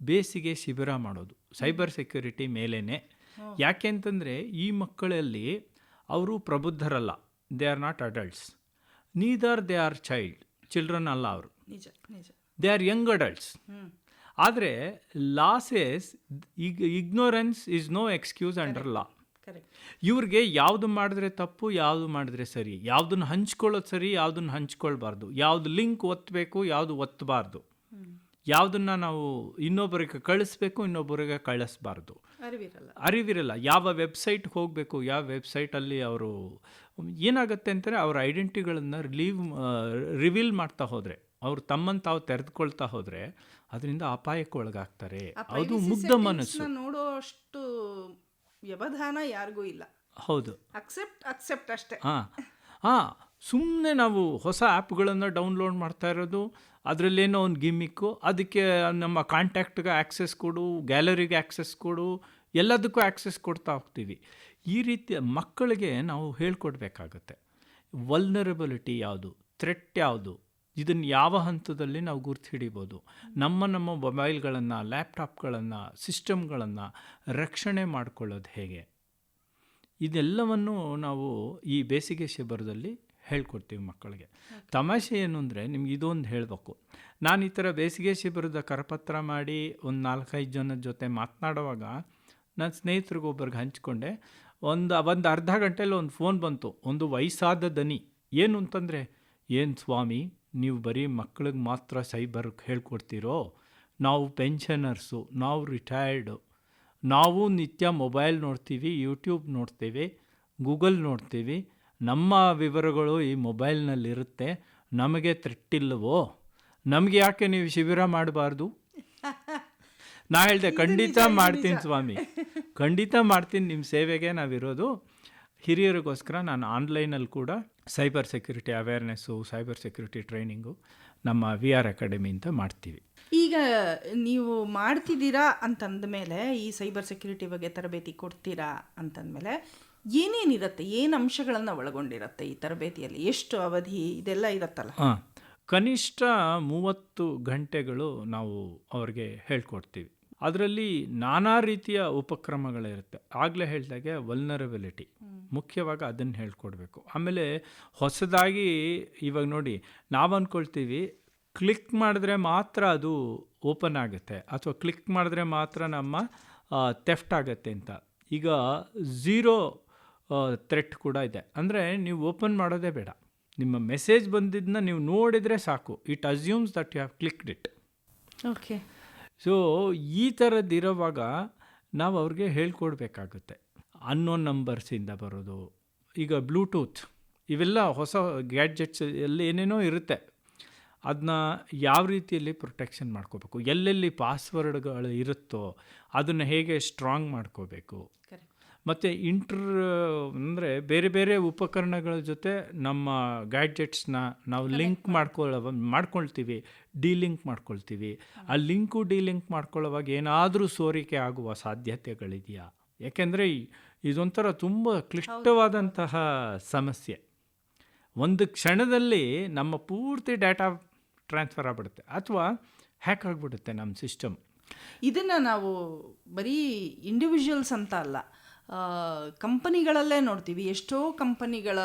ಬೇಸಿಗೆ ಶಿಬಿರ ಮಾಡೋದು ಸೈಬರ್ ಸೆಕ್ಯೂರಿಟಿ ಮೇಲೇ ಯಾಕೆ ಅಂತಂದರೆ ಈ ಮಕ್ಕಳಲ್ಲಿ ಅವರು ಪ್ರಬುದ್ಧರಲ್ಲ. They are not adults neither they are child children ಅಲ್ಲ ಅವರು.
ನಿಜ ನಿಜ.
ದೇ ಆರ್ ಯಂಗ್ ಅಡಲ್ಟ್ಸ್ ಆದರೆ ಲಾಸಸ್ ಈಗ ignorance is no excuse under law ಇವ್ರಿಗೆ ಯಾವುದು ಮಾಡಿದ್ರೆ ತಪ್ಪು ಯಾವುದು ಮಾಡಿದ್ರೆ ಸರಿ. ಯಾವುದನ್ನು ಹಂಚ್ಕೊಳ್ಳೋದು ಸರಿ ಯಾವುದನ್ನು ಹಂಚ್ಕೊಳ್ಬಾರ್ದು. ಯಾವುದು ಲಿಂಕ್ ಒತ್ತಬೇಕು ಯಾವುದು ಒತ್ತಬಾರ್ದು ಯಾವುದನ್ನು ನಾವು ಇನ್ನೊಬ್ಬರಿಗೆ ಕಳಿಸ್ಬೇಕು ಇನ್ನೊಬ್ಬರಿಗೆ ಕಳಿಸ್ಬಾರ್ದು.
ಅರಿವಿರಲ್ಲ.
ಅರಿವಿರಲ್ಲ. ಯಾವ ವೆಬ್ಸೈಟ್ಗೆ ಹೋಗಬೇಕು ಯಾವ ವೆಬ್ಸೈಟಲ್ಲಿ ಅವರು ಏನಾಗುತ್ತೆ ಅಂತಾರೆ ಅವ್ರ ಐಡೆಂಟಿಟಿಗಳನ್ನು ರಿಲೀವ್ ರಿವೀಲ್ ಮಾಡ್ತಾ ಹೋದರೆ. ಅವ್ರು ತಮ್ಮನ್ನು ತಾವು ತೆರೆದುಕೊಳ್ತಾ ಹೋದರೆ ಅದರಿಂದ ಅಪಾಯಕ್ಕೆ ಒಳಗಾಗ್ತಾರೆ. ಅದು ಮುಗ್ಧ ಮನಸ್ಸು.
ನೋಡೋ ಅಷ್ಟು ವ್ಯವಧಾನ ಯಾರಿಗೂ ಇಲ್ಲ.
ಹೌದು.
ಅಕ್ಸೆಪ್ಟ್ ಅಕ್ಸೆಪ್ಟ್ ಅಷ್ಟೇ.
ಹಾಂ. ಹಾಂ ಸುಮ್ಮನೆ ನಾವು ಹೊಸ ಆ್ಯಪ್ಗಳನ್ನು ಡೌನ್ಲೋಡ್ ಮಾಡ್ತಾ ಇರೋದು ಅದರಲ್ಲೇನೋ ಒಂದು ಗಿಮ್ಮಿಕ್ಕು ಅದಕ್ಕೆ ನಮ್ಮ ಕಾಂಟ್ಯಾಕ್ಟ್ಗೆ ಆ್ಯಕ್ಸೆಸ್ ಕೊಡು ಗ್ಯಾಲರಿಗೆ ಆ್ಯಕ್ಸೆಸ್ ಕೊಡು ಎಲ್ಲದಕ್ಕೂ ಆ್ಯಕ್ಸೆಸ್ ಕೊಡ್ತಾ ಹೋಗ್ತೀವಿ. ಈ ರೀತಿಯ ಮಕ್ಕಳಿಗೆ ನಾವು ಹೇಳ್ಕೊಡ್ಬೇಕಾಗತ್ತೆ. ವಲ್ನರಬಿಲಿಟಿ ಯಾವುದು? ಥ್ರೆಟ್ ಯಾವುದು? ಇದನ್ನು ಯಾವ ಹಂತದಲ್ಲಿ ನಾವು ಗುರ್ತು ಹಿಡಿಬೋದು? ನಮ್ಮ ನಮ್ಮ ಮೊಬೈಲ್ಗಳನ್ನು ಲ್ಯಾಪ್ಟಾಪ್ಗಳನ್ನು ಸಿಸ್ಟಮ್ಗಳನ್ನು ರಕ್ಷಣೆ ಮಾಡಿಕೊಳ್ಳೋದು ಹೇಗೆ? ಇದೆಲ್ಲವನ್ನು ನಾವು ಈ ಬೇಸಿಗೆ ಶಿಬಿರದಲ್ಲಿ ಹೇಳ್ಕೊಡ್ತೀವಿ ಮಕ್ಕಳಿಗೆ. ತಮಾಷೆ ಏನು ಅಂದರೆ ನಿಮ್ಗೆ ಇದೊಂದು ಹೇಳಬೇಕು. ನಾನು ಈ ಥರ ಬೇಸಿಗೆ ಶಿಬಿರದ ಕರಪತ್ರ ಮಾಡಿ ಒಂದು ನಾಲ್ಕೈದು ಜನದ ಜೊತೆ ಮಾತನಾಡುವಾಗ ನನ್ನ ಸ್ನೇಹಿತರಿಗೊಬ್ಬರಿಗೆ ಹಂಚಿಕೊಂಡೆ ಒಂದು ಒಂದು ಅರ್ಧ ಗಂಟೆಯಲ್ಲಿ ಒಂದು ಫೋನ್ ಬಂತು. ಒಂದು ವಯಸ್ಸಾದ ದನಿ. ಏನು ಅಂತಂದರೆ ಏನು ಸ್ವಾಮಿ? ನೀವು ಬರೀ ಮಕ್ಕಳಿಗೆ ಮಾತ್ರ ಸೈಬರ್ ಹೇಳ್ಕೊಡ್ತೀರೋ ನಾವು ಪೆನ್ಷನರ್ಸು ನಾವು ರಿಟೈರ್ಡು ನಾವು ನಿತ್ಯ ಮೊಬೈಲ್ ನೋಡ್ತೀವಿ ಯೂಟ್ಯೂಬ್ ನೋಡ್ತೀವಿ ಗೂಗಲ್ ನೋಡ್ತೀವಿ ನಮ್ಮ ವಿವರಗಳು ಈ ಮೊಬೈಲ್ನಲ್ಲಿರುತ್ತೆ ನಮಗೆ ತೃಟ್ಟಿಲ್ಲವೋ ನಮಗೆ ಯಾಕೆ ನೀವು ಶಿಬಿರ ಮಾಡಬಾರ್ದು? <laughs> ನಾ ಹೇಳಿದೆ ಖಂಡಿತ ಮಾಡ್ತೀನಿ ಸ್ವಾಮಿ. ಖಂಡಿತ ಮಾಡ್ತೀನಿ ನಿಮ್ಮ ಸೇವೆಗೆ ನಾವಿರೋದು. ಹಿರಿಯರಿಗೋಸ್ಕರ ನಾನು ಆನ್ಲೈನಲ್ಲಿ ಕೂಡ cyber security awareness cyber security training ನಮ್ಮ ವಿ ಆರ್ ಅಕಾಡೆಮಿಯಿಂದ ಮಾಡ್ತೀವಿ.
ಈಗ ನೀವು ಮಾಡ್ತಿದ್ದೀರಾ ಅಂತಂದ ಮೇಲೆ ಈ ಸೈಬರ್ ಸೆಕ್ಯುರಿಟಿ ಬಗ್ಗೆ ತರಬೇತಿ ಕೊಡ್ತೀರಾ ಅಂತಂದಮೇಲೆ ಏನೇನಿರುತ್ತೆ ಏನು ಅಂಶಗಳನ್ನು ಒಳಗೊಂಡಿರುತ್ತೆ ಈ ತರಬೇತಿಯಲ್ಲಿ? ಎಷ್ಟು ಅವಧಿ ಇದೆಲ್ಲ ಇರುತ್ತಲ್ಲ?
ಹಾಂ. ಕನಿಷ್ಠ ಮೂವತ್ತು ಗಂಟೆಗಳು ನಾವು ಅವ್ರಿಗೆ ಹೇಳ್ಕೊಡ್ತೀವಿ. ಅದರಲ್ಲಿ ನಾನಾ ರೀತಿಯ ಉಪಕ್ರಮಗಳಿರುತ್ತೆ. ಆಗಲೇ ಹೇಳಿದಾಗೆ ವಲ್ನರಬಿಲಿಟಿ ಮುಖ್ಯವಾಗಿ ಅದನ್ನು ಹೇಳ್ಕೊಡ್ಬೇಕು. ಆಮೇಲೆ ಹೊಸದಾಗಿ ಇವಾಗ ನೋಡಿ ನಾವು ಅಂದ್ಕೊಳ್ತೀವಿ ಕ್ಲಿಕ್ ಮಾಡಿದ್ರೆ ಮಾತ್ರ ಅದು ಓಪನ್ ಆಗುತ್ತೆ. ಅಥವಾ ಕ್ಲಿಕ್ ಮಾಡಿದ್ರೆ ಮಾತ್ರ ನಮ್ಮ ತೆಫ್ಟ್ ಆಗುತ್ತೆ ಅಂತ. ಈಗ ಝೀರೋ ಥ್ರೆಟ್ ಕೂಡ ಇದೆ. ಅಂದರೆ ನೀವು ಓಪನ್ ಮಾಡೋದೇ ಬೇಡ. ನಿಮ್ಮ ಮೆಸೇಜ್ ಬಂದಿದ್ದನ್ನ ನೀವು ನೋಡಿದರೆ ಸಾಕು. It assumes that you have clicked it
okay
so ಈ ಥರದ್ದಿರೋವಾಗ ನಾವು ಅವ್ರಿಗೆ ಹೇಳ್ಕೊಡ್ಬೇಕಾಗುತ್ತೆ. ಅನ್ನೋನ್ ನಂಬರ್ಸಿಂದ ಬರೋದು, ಈಗ ಬ್ಲೂಟೂತ್ ಇವೆಲ್ಲ ಹೊಸ ಗ್ಯಾಡ್ಜೆಟ್ಸ್ ಎಲ್ಲ ಏನೇನೋ ಇರುತ್ತೆ. ಅದನ್ನ ಯಾವ ರೀತಿಯಲ್ಲಿ ಪ್ರೊಟೆಕ್ಷನ್ ಮಾಡ್ಕೋಬೇಕು? ಎಲ್ಲೆಲ್ಲಿ ಪಾಸ್ವರ್ಡ್ಗಳು ಇರುತ್ತೋ, ಅದನ್ನು ಹೇಗೆ ಸ್ಟ್ರಾಂಗ್ ಮಾಡ್ಕೋಬೇಕು? ಮತ್ತು ಇಂಟ್ರ್ ಅಂದರೆ ಬೇರೆ ಬೇರೆ ಉಪಕರಣಗಳ ಜೊತೆ ನಮ್ಮ ಗ್ಯಾಡ್ಜೆಟ್ಸ್ನ ನಾವು ಲಿಂಕ್ ಮಾಡ್ಕೊಳ್ಳೋ ಮಾಡ್ಕೊಳ್ತೀವಿ ಡಿಲಿಂಕ್ ಮಾಡ್ಕೊಳ್ತೀವಿ. ಆ ಲಿಂಕು ಡಿಲಿಂಕ್ ಮಾಡ್ಕೊಳ್ಳೋವಾಗ ಏನಾದರೂ ಸೋರಿಕೆ ಆಗುವ ಸಾಧ್ಯತೆಗಳಿದೆಯಾ? ಯಾಕೆಂದರೆ ಇದೊಂಥರ ತುಂಬ ಕ್ಲಿಷ್ಟವಾದಂತಹ ಸಮಸ್ಯೆ. ಒಂದು ಕ್ಷಣದಲ್ಲಿ ನಮ್ಮ ಪೂರ್ತಿ ಡೇಟಾ ಟ್ರಾನ್ಸ್ಫರ್ ಆಗಿಬಿಡುತ್ತೆ ಅಥವಾ ಹ್ಯಾಕ್ ಆಗಿಬಿಡುತ್ತೆ ನಮ್ಮ ಸಿಸ್ಟಮ್.
ಇದನ್ನು ನಾವು ಬರೀ ಇಂಡಿವಿಜುವಲ್ಸ್ ಅಂತ ಅಲ್ಲ ಕಂಪನಿಗಳಲ್ಲೇ ನೋಡ್ತೀವಿ. ಎಷ್ಟೋ ಕಂಪನಿಗಳ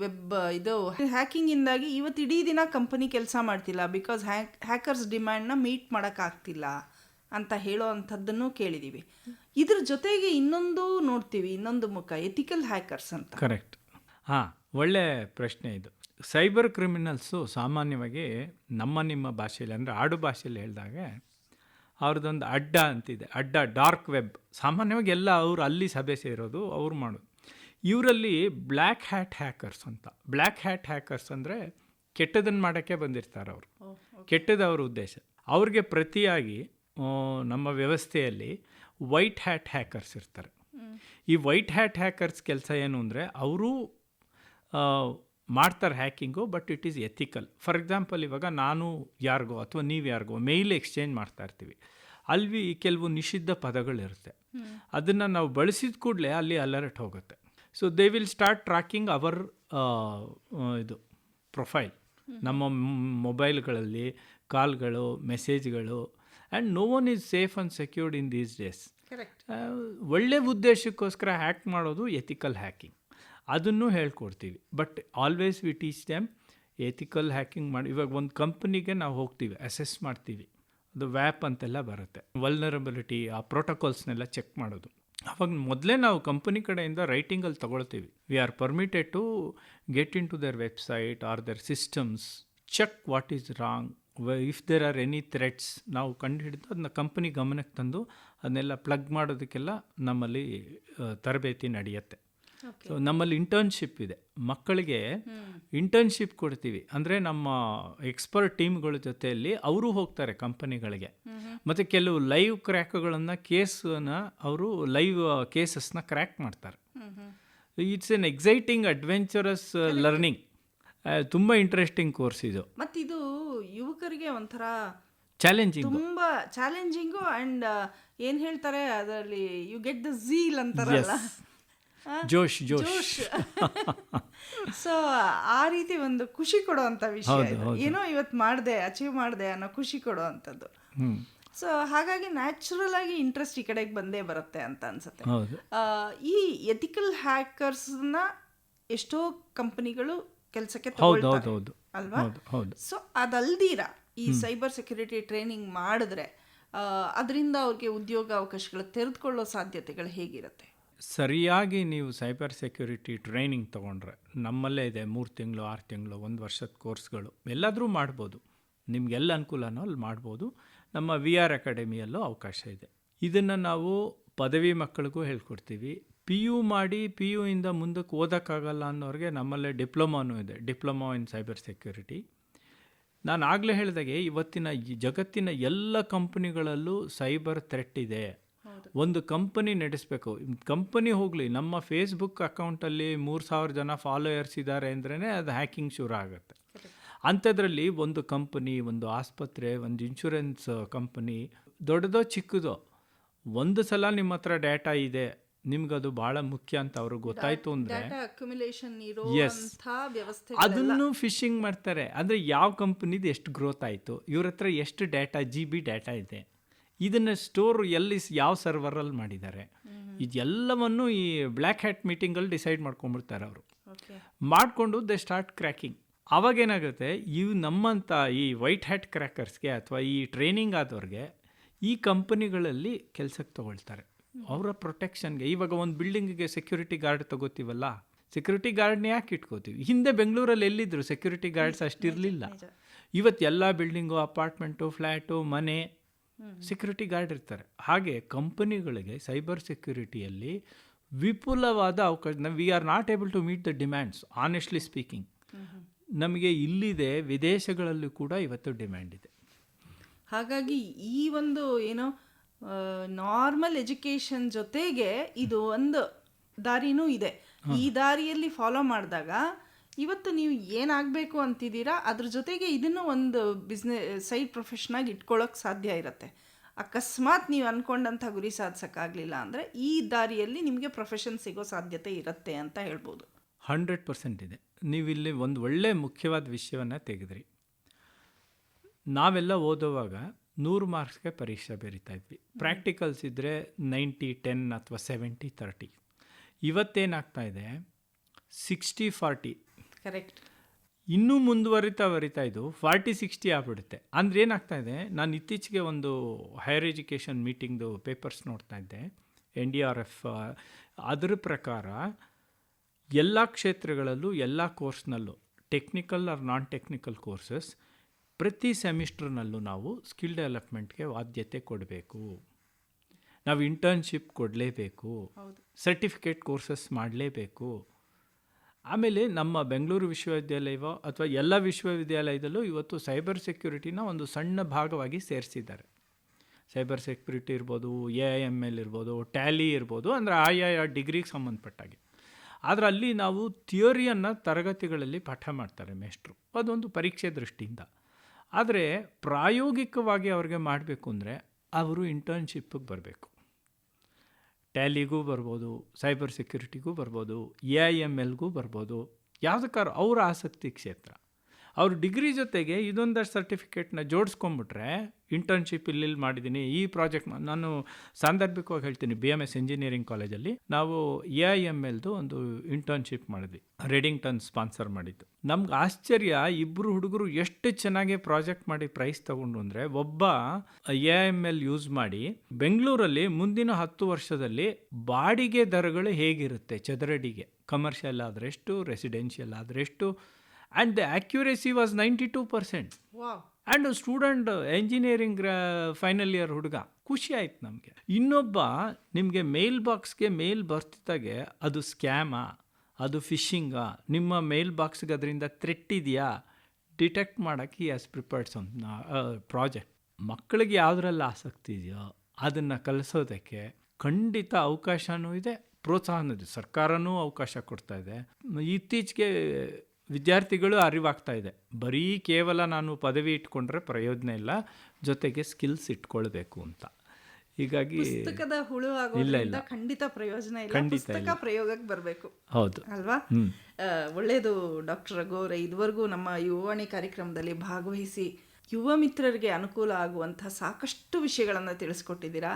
ವೆಬ್, ಇದು ಹ್ಯಾಕಿಂಗಿಂದಾಗಿ ಇವತ್ತು ಇಡೀ ದಿನ ಕಂಪನಿ ಕೆಲಸ ಮಾಡ್ತಿಲ್ಲ. ಬಿಕಾಸ್ ಹ್ಯಾಕ್ ಹ್ಯಾಕರ್ಸ್ ಡಿಮ್ಯಾಂಡ್ನ ಮೀಟ್ ಮಾಡೋಕ್ಕಾಗ್ತಿಲ್ಲ ಅಂತ ಹೇಳೋ ಅಂಥದ್ದನ್ನು ಕೇಳಿದ್ದೀವಿ ಇದ್ರ ಜೊತೆಗೆ ಇನ್ನೊಂದು ನೋಡ್ತೀವಿ. ಇನ್ನೊಂದು ಮುಖ ಎಥಿಕಲ್ ಹ್ಯಾಕರ್ಸ್ ಅಂತ.
ಕರೆಕ್ಟ್ ಹಾಂ, ಒಳ್ಳೆ ಪ್ರಶ್ನೆ ಇದು. ಸೈಬರ್ ಕ್ರಿಮಿನಲ್ಸು ಸಾಮಾನ್ಯವಾಗಿ ನಮ್ಮ ನಿಮ್ಮ ಭಾಷೆಯಲ್ಲಿ, ಅಂದರೆ ಆಡು ಭಾಷೆಯಲ್ಲಿ ಹೇಳಿದಾಗ ಅವ್ರದ್ದೊಂದು ಅಡ್ಡ ಅಂತಿದೆ. ಅಡ್ಡ ಡಾರ್ಕ್ ವೆಬ್ ಸಾಮಾನ್ಯವಾಗಿ ಎಲ್ಲ ಅವರು ಅಲ್ಲಿ ಸಭೆ ಸೇರೋದು ಅವ್ರು ಮಾಡೋದು. ಇವರಲ್ಲಿ ಬ್ಲ್ಯಾಕ್ ಹ್ಯಾಟ್ ಹ್ಯಾಕರ್ಸ್ ಅಂತ. ಬ್ಲ್ಯಾಕ್ ಹ್ಯಾಟ್ ಹ್ಯಾಕರ್ಸ್ ಅಂದರೆ ಕೆಟ್ಟದನ್ನು ಮಾಡೋಕ್ಕೆ ಬಂದಿರ್ತಾರೆ ಅವರು. ಕೆಟ್ಟದ ಅವ್ರ ಉದ್ದೇಶ. ಅವ್ರಿಗೆ ಪ್ರತಿಯಾಗಿ ನಮ್ಮ ವ್ಯವಸ್ಥೆಯಲ್ಲಿ ವೈಟ್ ಹ್ಯಾಟ್ ಹ್ಯಾಕರ್ಸ್ ಇರ್ತಾರೆ. ಈ ವೈಟ್ ಹ್ಯಾಟ್ ಹ್ಯಾಕರ್ಸ್ ಕೆಲಸ ಏನು ಅಂದರೆ ಅವರು ಮಾಡ್ತಾರೆ hacking but it is ethical. For example ಇವಾಗ ನಾನು ಯಾರಿಗೋ ಅಥವಾ ನೀವು ಯಾರಿಗೋ ಮೇಲ್ ಎಕ್ಸ್ಚೇಂಜ್ ಮಾಡ್ತಾ ಇರ್ತೀವಿ. ಅಲ್ಲಿ ಕೆಲವು ನಿಷಿದ್ಧ ಪದಗಳಿರುತ್ತೆ. ಅದನ್ನು ನಾವು ಬಳಸಿದ ಕೂಡಲೇ ಅಲ್ಲಿ ಅಲರ್ಟ್ ಹೋಗುತ್ತೆ. So they will start tracking our ಇದು ಪ್ರೊಫೈಲ್. ನಮ್ಮ ಮೊಬೈಲ್ಗಳಲ್ಲಿ ಕಾಲ್ಗಳು ಮೆಸೇಜ್ಗಳು and no one is safe and secured in these days ಒಳ್ಳೆ ಉದ್ದೇಶಕ್ಕೋಸ್ಕರ ಹ್ಯಾಕ್ ಮಾಡೋದು ಎಥಿಕಲ್ ಹ್ಯಾಕಿಂಗ್ ಅದನ್ನು ಹೇಳ್ಕೊಡ್ತೀವಿ. But always we teach them ethical hacking ಮಾಡಿ, ಇವಾಗ ಒಂದು ಕಂಪ್ನಿಗೆ ನಾವು ಹೋಗ್ತೀವಿ ಅಸೆಸ್ ಮಾಡ್ತೀವಿ. ಅದು ವ್ಯಾಪ್ ಅಂತೆಲ್ಲ ಬರುತ್ತೆ. ವಲ್ನರಬಿಲಿಟಿ ಆ ಪ್ರೋಟೋಕಾಲ್ಸ್ನೆಲ್ಲ ಚೆಕ್ ಮಾಡೋದು. ಅವಾಗ ಮೊದಲೇ ನಾವು ಕಂಪನಿ ಕಡೆಯಿಂದ ರೈಟಿಂಗಲ್ಲಿ ತೊಗೊಳ್ತೀವಿ. We are permitted to get into their website or their systems check what is wrong if there are any threats ನಾವು ಕಂಡುಹಿಡಿದು ಅದನ್ನ ಕಂಪನಿ ಗಮನಕ್ಕೆ ತಂದು, ಅದನ್ನೆಲ್ಲ ಪ್ಲಗ್ ಮಾಡೋದಕ್ಕೆಲ್ಲ ನಮ್ಮಲ್ಲಿ ತರಬೇತಿ ನಡೆಯುತ್ತೆ. ಸೊ ನಮ್ಮಲ್ಲಿ ಇಂಟರ್ನ್ಶಿಪ್ ಇದೆ. ಮಕ್ಕಳಿಗೆ ಇಂಟರ್ನ್ಶಿಪ್ ಕೊಡ್ತೀವಿ. ಅಂದರೆ ನಮ್ಮ ಎಕ್ಸ್ಪರ್ಟ್ ಟೀಮ್ಗಳ ಜೊತೆಯಲ್ಲಿ ಅವರು ಹೋಗ್ತಾರೆ ಕಂಪನಿಗಳಿಗೆ ಮತ್ತು ಕೆಲವು ಲೈವ್ ಕ್ರ್ಯಾಕ್ಗಳನ್ನು ಕೇಸನ್ನು ಅವರು ಲೈವ್ ಕೇಸಸ್ನ ಕ್ರ್ಯಾಕ್ ಮಾಡ್ತಾರೆ. It's an exciting adventurous learning ತುಂಬ ಇಂಟ್ರೆಸ್ಟಿಂಗ್ ಕೋರ್ಸ್ ಇದು.
ಮತ್ತಿದು ಯುವಕರಿಗೆ ಒಂಥರ
ಚಾಲೆಂಜಿಂಗ್
ತುಂಬಾ ಚಾಲೆಂಜಿಂಗು ಅಂಡ್ ಏನು ಹೇಳ್ತಾರೆ ಅದರಲ್ಲಿ ಯು ಗೆಟ್ ದ ಝೀಲ್ ಅಂತಾರಲ್ಲ.
ಜೋಶ್ ಜೋಶ್.
ಸೊ <laughs> ಆ ರೀತಿ ಒಂದು ಖುಷಿ ಕೊಡುವಂತ ವಿಷಯ ಏನೋ ಇವತ್ತು ಮಾಡಿದೆ ಅಚೀವ್ ಮಾಡಿದೆ ಅನ್ನೋ ಖುಷಿ ಕೊಡುವಂಥದ್ದು. ಸೊ ಹಾಗಾಗಿ ನ್ಯಾಚುರಲ್ ಆಗಿ ಇಂಟ್ರೆಸ್ಟ್ ಈ ಕಡೆಗೆ ಬಂದೇ ಬರುತ್ತೆ ಅಂತ ಅನ್ಸುತ್ತೆ. ಈ ಎಥಿಕಲ್ ಹ್ಯಾಕರ್ಸ್ನ ಎಷ್ಟೋ ಕಂಪನಿಗಳು ಕೆಲಸಕ್ಕೆ ಅಲ್ವಾ? ಸೊ ಅದಲ್ದಿರ ಈ ಸೈಬರ್ ಸೆಕ್ಯೂರಿಟಿ ಟ್ರೈನಿಂಗ್ ಮಾಡಿದ್ರೆ ಅದರಿಂದ ಅವ್ರಿಗೆ ಉದ್ಯೋಗ ಅವಕಾಶಗಳು ತೆರೆದುಕೊಳ್ಳೋ ಸಾಧ್ಯತೆಗಳು ಹೇಗಿರುತ್ತೆ?
ಸರಿಯಾಗಿ ನೀವು ಸೈಬರ್ ಸೆಕ್ಯೂರಿಟಿ ಟ್ರೈನಿಂಗ್ ತೊಗೊಂಡ್ರೆ, ನಮ್ಮಲ್ಲೇ ಇದೆ, ಮೂರು ತಿಂಗಳು, ಆರು ತಿಂಗಳು, ಒಂದು ವರ್ಷದ ಕೋರ್ಸ್ಗಳು, ಎಲ್ಲಾದರೂ ಮಾಡ್ಬೋದು. ನಿಮಗೆಲ್ಲ ಅನುಕೂಲನೂ ಅಲ್ಲಿ ಮಾಡ್ಬೋದು. ನಮ್ಮ ವಿ ಆರ್ ಅಕಾಡೆಮಿಯಲ್ಲೂ ಅವಕಾಶ ಇದೆ. ಇದನ್ನು ನಾವು ಪದವಿ ಮಕ್ಕಳಿಗೂ ಹೇಳ್ಕೊಡ್ತೀವಿ. ಪಿ ಯು ಮಾಡಿ, ಪಿ ಯು ಇಂದ ಮುಂದಕ್ಕೆ ಓದೋಕ್ಕಾಗಲ್ಲ ಅನ್ನೋರಿಗೆ ನಮ್ಮಲ್ಲೇ ಡಿಪ್ಲೊಮಾನೂ ಇದೆ, ಡಿಪ್ಲೊಮಾ ಇನ್ ಸೈಬರ್ ಸೆಕ್ಯೂರಿಟಿ. ನಾನು ಆಗಲೇ ಹೇಳಿದಾಗೆ, ಇವತ್ತಿನ ಜಗತ್ತಿನ ಎಲ್ಲ ಕಂಪ್ನಿಗಳಲ್ಲೂ ಸೈಬರ್ ಥ್ರೆಟ್ ಇದೆ. ಒಂದು ಕಂಪನಿ ನಡೆಸಬೇಕು. ಕಂಪನಿ ಹೋಗಲಿ ನಮ್ಮ ಫೇಸ್ಬುಕ್ ಅಕೌಂಟಲ್ಲಿ ಮೂರು ಸಾವಿರ ಜನ ಫಾಲೋಯರ್ಸ್ ಇದ್ದಾರೆ ಅಂದ್ರೇ ಅದು ಹ್ಯಾಕಿಂಗ್ ಶುರು ಆಗುತ್ತೆ. ಅಂಥದ್ರಲ್ಲಿ ಒಂದು ಕಂಪನಿ ಒಂದು ಆಸ್ಪತ್ರೆ ಒಂದು ಇನ್ಶೂರೆನ್ಸ್ ಕಂಪನಿ ದೊಡ್ಡದೋ ಚಿಕ್ಕದೋ ಒಂದು ಸಲ ನಿಮ್ಮ ಹತ್ರ ಡೇಟಾ ಇದೆ ನಿಮ್ಗದು ಬಹಳ ಮುಖ್ಯ ಅಂತ ಅವ್ರಿಗೆ ಗೊತ್ತಾಯ್ತು ಅಂದ್ರೆ ಅದನ್ನು ಫಿಶಿಂಗ್ ಮಾಡ್ತಾರೆ. ಅಂದ್ರೆ ಯಾವ ಕಂಪನಿದು ಎಷ್ಟು ಗ್ರೋತ್ ಆಯಿತು ಇವ್ರ ಹತ್ರ ಎಷ್ಟು ಡೇಟಾ ಜಿ ಬಿ ಡೇಟಾ ಇದೆ? ಇದನ್ನು ಸ್ಟೋರ್ ಎಲ್ಲಿ ಯಾವ ಸರ್ವರಲ್ಲಿ ಮಾಡಿದ್ದಾರೆ. ಇದೆಲ್ಲವನ್ನು ಈ ಬ್ಲ್ಯಾಕ್ ಹ್ಯಾಟ್ ಮೀಟಿಂಗಲ್ಲಿ ಡಿಸೈಡ್ ಮಾಡ್ಕೊಂಡ್ಬಿಡ್ತಾರೆ ಅವರು. ಮಾಡಿಕೊಂಡು ದೇ ಸ್ಟಾರ್ಟ್ ಕ್ರ್ಯಾಕಿಂಗ್ ಅವಾಗೇನಾಗುತ್ತೆ ಇವು ನಮ್ಮಂಥ ಈ ವೈಟ್ ಹ್ಯಾಟ್ ಕ್ರ್ಯಾಕರ್ಸ್ಗೆ ಅಥವಾ ಈ ಟ್ರೈನಿಂಗ್ ಆದವ್ರಿಗೆ ಈ ಕಂಪನಿಗಳಲ್ಲಿ ಕೆಲಸಕ್ಕೆ ತೊಗೊಳ್ತಾರೆ. ಅವರ ಪ್ರೊಟೆಕ್ಷನ್ಗೆ ಇವಾಗ ಒಂದು ಬಿಲ್ಡಿಂಗಿಗೆ ಸೆಕ್ಯೂರಿಟಿ ಗಾರ್ಡ್ ತಗೋತೀವಲ್ಲ ಸೆಕ್ಯೂರಿಟಿ ಗಾರ್ಡ್ನ ಯಾಕೆ ಇಟ್ಕೋತೀವಿ? ಹಿಂದೆ ಬೆಂಗಳೂರಲ್ಲಿ ಎಲ್ಲಿದ್ದರು ಸೆಕ್ಯೂರಿಟಿ ಗಾರ್ಡ್ಸ್ ಅಷ್ಟಿರಲಿಲ್ಲ ಇವತ್ತು ಎಲ್ಲ ಬಿಲ್ಡಿಂಗು ಅಪಾರ್ಟ್ಮೆಂಟು ಫ್ಲ್ಯಾಟು ಮನೆ ಸೆಕ್ಯೂರಿಟಿ ಗಾರ್ಡ್ ಇರ್ತಾರೆ. ಹಾಗೆ ಕಂಪನಿಗಳಿಗೆ ಸೈಬರ್ ಸೆಕ್ಯೂರಿಟಿಯಲ್ಲಿ ವಿಪುಲವಾದ ಅವಕಾಶ we are not able to meet the demands honestly speaking ನಮಗೆ ಇಲ್ಲಿದೆ ವಿದೇಶಗಳಲ್ಲೂ ಕೂಡ ಇವತ್ತು ಡಿಮ್ಯಾಂಡ್ ಇದೆ.
ಹಾಗಾಗಿ ಈ ಒಂದು ಏನೋ ನಾರ್ಮಲ್ ಎಜುಕೇಷನ್ ಜೊತೆಗೆ ಇದು ಒಂದು ದಾರಿನೂ ಇದೆ. ಈ ದಾರಿಯಲ್ಲಿ ಫಾಲೋ ಮಾಡಿದಾಗ ಇವತ್ತು ನೀವು ಏನಾಗಬೇಕು ಅಂತಿದ್ದೀರಾ? ಅದ್ರ ಜೊತೆಗೆ ಇದನ್ನು ಒಂದು ಬಿಸ್ನೆ ಸೈಡ್ ಪ್ರೊಫೆಷನಾಗಿ ಇಟ್ಕೊಳ್ಳೋಕೆ ಸಾಧ್ಯ ಇರುತ್ತೆ. ಅಕಸ್ಮಾತ್ ನೀವು ಅಂದ್ಕೊಂಡಂಥ ಗುರಿ ಸಾಧಿಸೋಕ್ಕಾಗಲಿಲ್ಲ ಅಂದರೆ ಈ ದಾರಿಯಲ್ಲಿ ನಿಮಗೆ ಪ್ರೊಫೆಷನ್ ಸಿಗೋ ಸಾಧ್ಯತೆ ಇರುತ್ತೆ ಅಂತ ಹೇಳ್ಬೋದು.
ಹಂಡ್ರೆಡ್ ಪರ್ಸೆಂಟ್ ಇದೆ. ನೀವಿಲ್ಲಿ ಒಂದು ಒಳ್ಳೆ ಮುಖ್ಯವಾದ ವಿಷಯವನ್ನು ತೆಗೆದ್ರಿ. ನಾವೆಲ್ಲ ಓದುವಾಗ ನೂರು ಮಾರ್ಕ್ಸ್ಗೆ ಪರೀಕ್ಷೆ ಬರಿತಾ ಇದ್ವಿ. ಪ್ರಾಕ್ಟಿಕಲ್ಸ್ ಇದ್ದರೆ ನೈಂಟಿ ಟೆನ್ ಅಥವಾ ಸೆವೆಂಟಿ ತರ್ಟಿ. ಇವತ್ತೇನಾಗ್ತಾ ಇದೆ? ಸಿಕ್ಸ್ಟಿ ಫಾರ್ಟಿ
ಕರೆಕ್ಟ್
ಇನ್ನೂ ಮುಂದುವರಿತಾ ಬರಿತಾ ಇದು ಫಾರ್ಟಿ ಸಿಕ್ಸ್ಟಿ ಆಗ್ಬಿಡುತ್ತೆ. ಅಂದರೆ ಏನಾಗ್ತಾ ಇದೆ ನಾನು ಇತ್ತೀಚೆಗೆ ಒಂದು ಹೈಯರ್ ಎಜುಕೇಷನ್ ಮೀಟಿಂಗ್ದು ಪೇಪರ್ಸ್ ನೋಡ್ತಾ ಇದ್ದೆ ಎನ್ ಡಿ ಆರ್ ಎಫ್ ಅದರ ಪ್ರಕಾರ ಎಲ್ಲ ಕ್ಷೇತ್ರಗಳಲ್ಲೂ ಎಲ್ಲ ಕೋರ್ಸ್ನಲ್ಲೂ technical or non technical courses ಪ್ರತಿ ಸೆಮಿಸ್ಟರ್ನಲ್ಲೂ ನಾವು ಸ್ಕಿಲ್ ಡೆವಲಪ್ಮೆಂಟ್ಗೆ ಆದ್ಯತೆ ಕೊಡಬೇಕು. ನಾವು ಇಂಟರ್ನ್ಶಿಪ್ ಕೊಡಲೇಬೇಕು. ಸರ್ಟಿಫಿಕೇಟ್ ಕೋರ್ಸಸ್ ಮಾಡಲೇಬೇಕು. ಆಮೇಲೆ ನಮ್ಮ ಬೆಂಗಳೂರು ವಿಶ್ವವಿದ್ಯಾಲಯವೋ ಅಥವಾ ಎಲ್ಲ ವಿಶ್ವವಿದ್ಯಾಲಯದಲ್ಲೂ ಇವತ್ತು ಸೈಬರ್ ಸೆಕ್ಯುರಿಟಿನ ಒಂದು ಸಣ್ಣ ಭಾಗವಾಗಿ ಸೇರಿಸಿದ್ದಾರೆ. ಸೈಬರ್ ಸೆಕ್ಯೂರಿಟಿ ಇರ್ಬೋದು, ಎ ಐ ಎಂ ಎಲ್ ಇರ್ಬೋದು, ಟ್ಯಾಲಿ ಇರ್ಬೋದು, ಅಂದರೆ ಆಯಾ ಡಿಗ್ರಿಗೆ ಸಂಬಂಧಪಟ್ಟಾಗೆ. ಆದರೆ ಅಲ್ಲಿ ನಾವು ಥಿಯೋರಿಯನ್ನು ತರಗತಿಗಳಲ್ಲಿ ಪಾಠ ಮಾಡ್ತಾರೆ ಮೇಷ್ಟ್ರು. ಅದೊಂದು ಪರೀಕ್ಷೆ ದೃಷ್ಟಿಯಿಂದ. ಆದರೆ ಪ್ರಾಯೋಗಿಕವಾಗಿ ಅವ್ರಿಗೆ ಮಾಡಬೇಕು ಅಂದರೆ ಅವರು ಇಂಟರ್ನ್ಶಿಪ್ಪಿಗೆ ಬರಬೇಕು. ಟ್ಯಾಲಿಗೂ ಬರ್ಬೋದು ಸೈಬರ್ ಸೆಕ್ಯೂರಿಟಿಗೂ ಬರ್ಬೋದು ಎ ಐ ಎಂ ಎಲ್ಗೂ ಬರ್ಬೋದು ಯಾವುದಕ್ಕಾರು ಅವರ ಆಸಕ್ತಿ ಕ್ಷೇತ್ರ. ಅವ್ರ ಡಿಗ್ರಿ ಜೊತೆಗೆ ಇದೊಂದಷ್ಟು ಸರ್ಟಿಫಿಕೇಟ್ನ ಜೋಡಿಸ್ಕೊಂಬಿಟ್ರೆ ಇಂಟರ್ನ್ಶಿಪ್ ಇಲ್ಲಿ ಮಾಡಿದ್ದೀನಿ ಈ ಪ್ರಾಜೆಕ್ಟ್ ನಾನು ಸಾಂದರ್ಭಿಕವಾಗಿ ಹೇಳ್ತೀನಿ ಬಿ ಎಂ ಎಸ್ ಇಂಜಿನಿಯರಿಂಗ್ ಕಾಲೇಜಲ್ಲಿ ನಾವು ಎ ಐ ಎಂ ಎಲ್ದು ಒಂದು ಇಂಟರ್ನ್ಶಿಪ್ ಮಾಡಿದ್ವಿ. ರೆಡಿಂಗ್ಟನ್ ಸ್ಪಾನ್ಸರ್ ಮಾಡಿದ್ದು. ನಮ್ಗೆ ಆಶ್ಚರ್ಯ ಇಬ್ಬರು ಹುಡುಗರು ಎಷ್ಟು ಚೆನ್ನಾಗಿ ಪ್ರಾಜೆಕ್ಟ್ ಮಾಡಿ ಪ್ರೈಸ್ ತಗೊಂಡು ಅಂದರೆ ಒಬ್ಬ ಎ ಎಂ ಎಲ್ ಯೂಸ್ ಮಾಡಿ ಬೆಂಗಳೂರಲ್ಲಿ ಮುಂದಿನ ಹತ್ತು ವರ್ಷದಲ್ಲಿ ಬಾಡಿಗೆ ದರಗಳು ಹೇಗಿರುತ್ತೆ, ಚದರಡಿಗೆ? ಕಮರ್ಷಿಯಲ್ ಆದರೆಷ್ಟು residential ಆದರೆಷ್ಟು? And the accuracy was ninety two percent
wow
and student engineering final year ಹುಡುಗ ಖುಷಿ ಆಯ್ತು ನಮಗೆ. ಇನ್ನೊಬ್ಬ ನಿಮಗೆ ಮೇಲ್ ಬಾಕ್ಸ್ಗೆ ಮೇಲ್ ಬರ್ತಿದ್ದಾಗೆ ಅದು ಸ್ಕ್ಯಾಮಾ ಅದು ಫಿಶಿಂಗಾ ನಿಮ್ಮ ಮೇಲ್ ಬಾಕ್ಸ್ಗೆ ಅದರಿಂದ ಥ್ರೆಟ್ ಇದೆಯಾ ಡಿಟೆಕ್ಟ್ ಮಾಡೋಕ್ಕೆ ಈ ಹ್ಯಾಸ್ ಪ್ರಿಪೇರ್ಡ್ ಸಮ್ ಪ್ರಾಜೆಕ್ಟ್ ಮಕ್ಕಳಿಗೆ ಯಾವುದ್ರಲ್ಲಿ ಆಸಕ್ತಿ ಇದೆಯೋ ಅದನ್ನು ಕಲಿಸೋದಕ್ಕೆ ಖಂಡಿತ ಅವಕಾಶವೂ ಇದೆ ಪ್ರೋತ್ಸಾಹನೂ ಇದೆ. ಸರ್ಕಾರನೂ ಅವಕಾಶ ಕೊಡ್ತಾ ಇದೆ. ಇತ್ತೀಚೆಗೆ ವಿದ್ಯಾರ್ಥಿಗಳು ಅರಿವಾಗ್ತಾ ಇದೆ. ಬರೀ ಕೇವಲ ನಾನು ಪದವಿ ಇಟ್ಕೊಂಡ್ರೆ ಪ್ರಯೋಜನ ಇಲ್ಲ ಜೊತೆಗೆ ಸ್ಕಿಲ್ಸ್ ಇಟ್ಕೊಳ್ಬೇಕು ಅಂತ. ಹೀಗಾಗಿ
ಪುಸ್ತಕದ ಹುಳು ಇಲ್ಲ ಖಂಡಿತ ಪ್ರಯೋಜನ ಇಲ್ಲ ಪುಸ್ತಕ ಪ್ರಯೋಗಕ್ಕೆ ಬರಬೇಕು.
ಹೌದು.
ಅಲ್ವಾ? ಒಳ್ಳೇದು ಒಳ್ಳೆಯದು ಡಾಕ್ಟರ್ ರಘು ಅವರೇ ಇದುವರೆಗೂ ನಮ್ಮ ಯುವವಾಣಿ ಕಾರ್ಯಕ್ರಮದಲ್ಲಿ ಭಾಗವಹಿಸಿ ಯುವ ಮಿತ್ರರಿಗೆ ಅನುಕೂಲ ಆಗುವಂತಹ ಸಾಕಷ್ಟು ವಿಷಯಗಳನ್ನು ತಿಳಿಸ್ಕೊಟ್ಟಿದ್ದೀರಾ.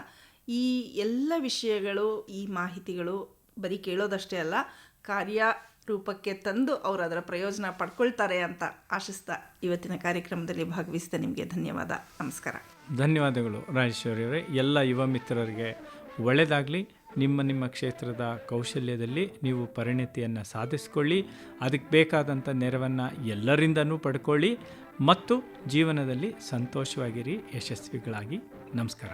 ಈ ಎಲ್ಲ ವಿಷಯಗಳು ಈ ಮಾಹಿತಿಗಳು ಬರೀ ಕೇಳೋದಷ್ಟೇ ಅಲ್ಲ ಕಾರ್ಯ ರೂಪಕ್ಕೆ ತಂದು ಅವರು ಅದರ ಪ್ರಯೋಜನ ಪಡ್ಕೊಳ್ತಾರೆ ಅಂತ ಆಶಿಸ್ತಾ ಇವತ್ತಿನ ಕಾರ್ಯಕ್ರಮದಲ್ಲಿ ಭಾಗವಹಿಸಿದ ನಿಮಗೆ ಧನ್ಯವಾದ. ನಮಸ್ಕಾರ.
ಧನ್ಯವಾದಗಳು ರಾಜೇಶ್ವರಿ ಅವರೇ. ಎಲ್ಲ ಯುವ ಮಿತ್ರರಿಗೆ ಒಳ್ಳೆಯದಾಗಲಿ ನಿಮ್ಮ ನಿಮ್ಮ ಕ್ಷೇತ್ರದ ಕೌಶಲ್ಯದಲ್ಲಿ ನೀವು ಪರಿಣತಿಯನ್ನು ಸಾಧಿಸ್ಕೊಳ್ಳಿ, ಅದಕ್ಕೆ ಬೇಕಾದಂಥ ನೆರವನ್ನು ಎಲ್ಲರಿಂದನೂ ಪಡ್ಕೊಳ್ಳಿ ಮತ್ತು ಜೀವನದಲ್ಲಿ ಸಂತೋಷವಾಗಿರಿ, ಯಶಸ್ವಿಗಳಾಗಿ. ನಮಸ್ಕಾರ.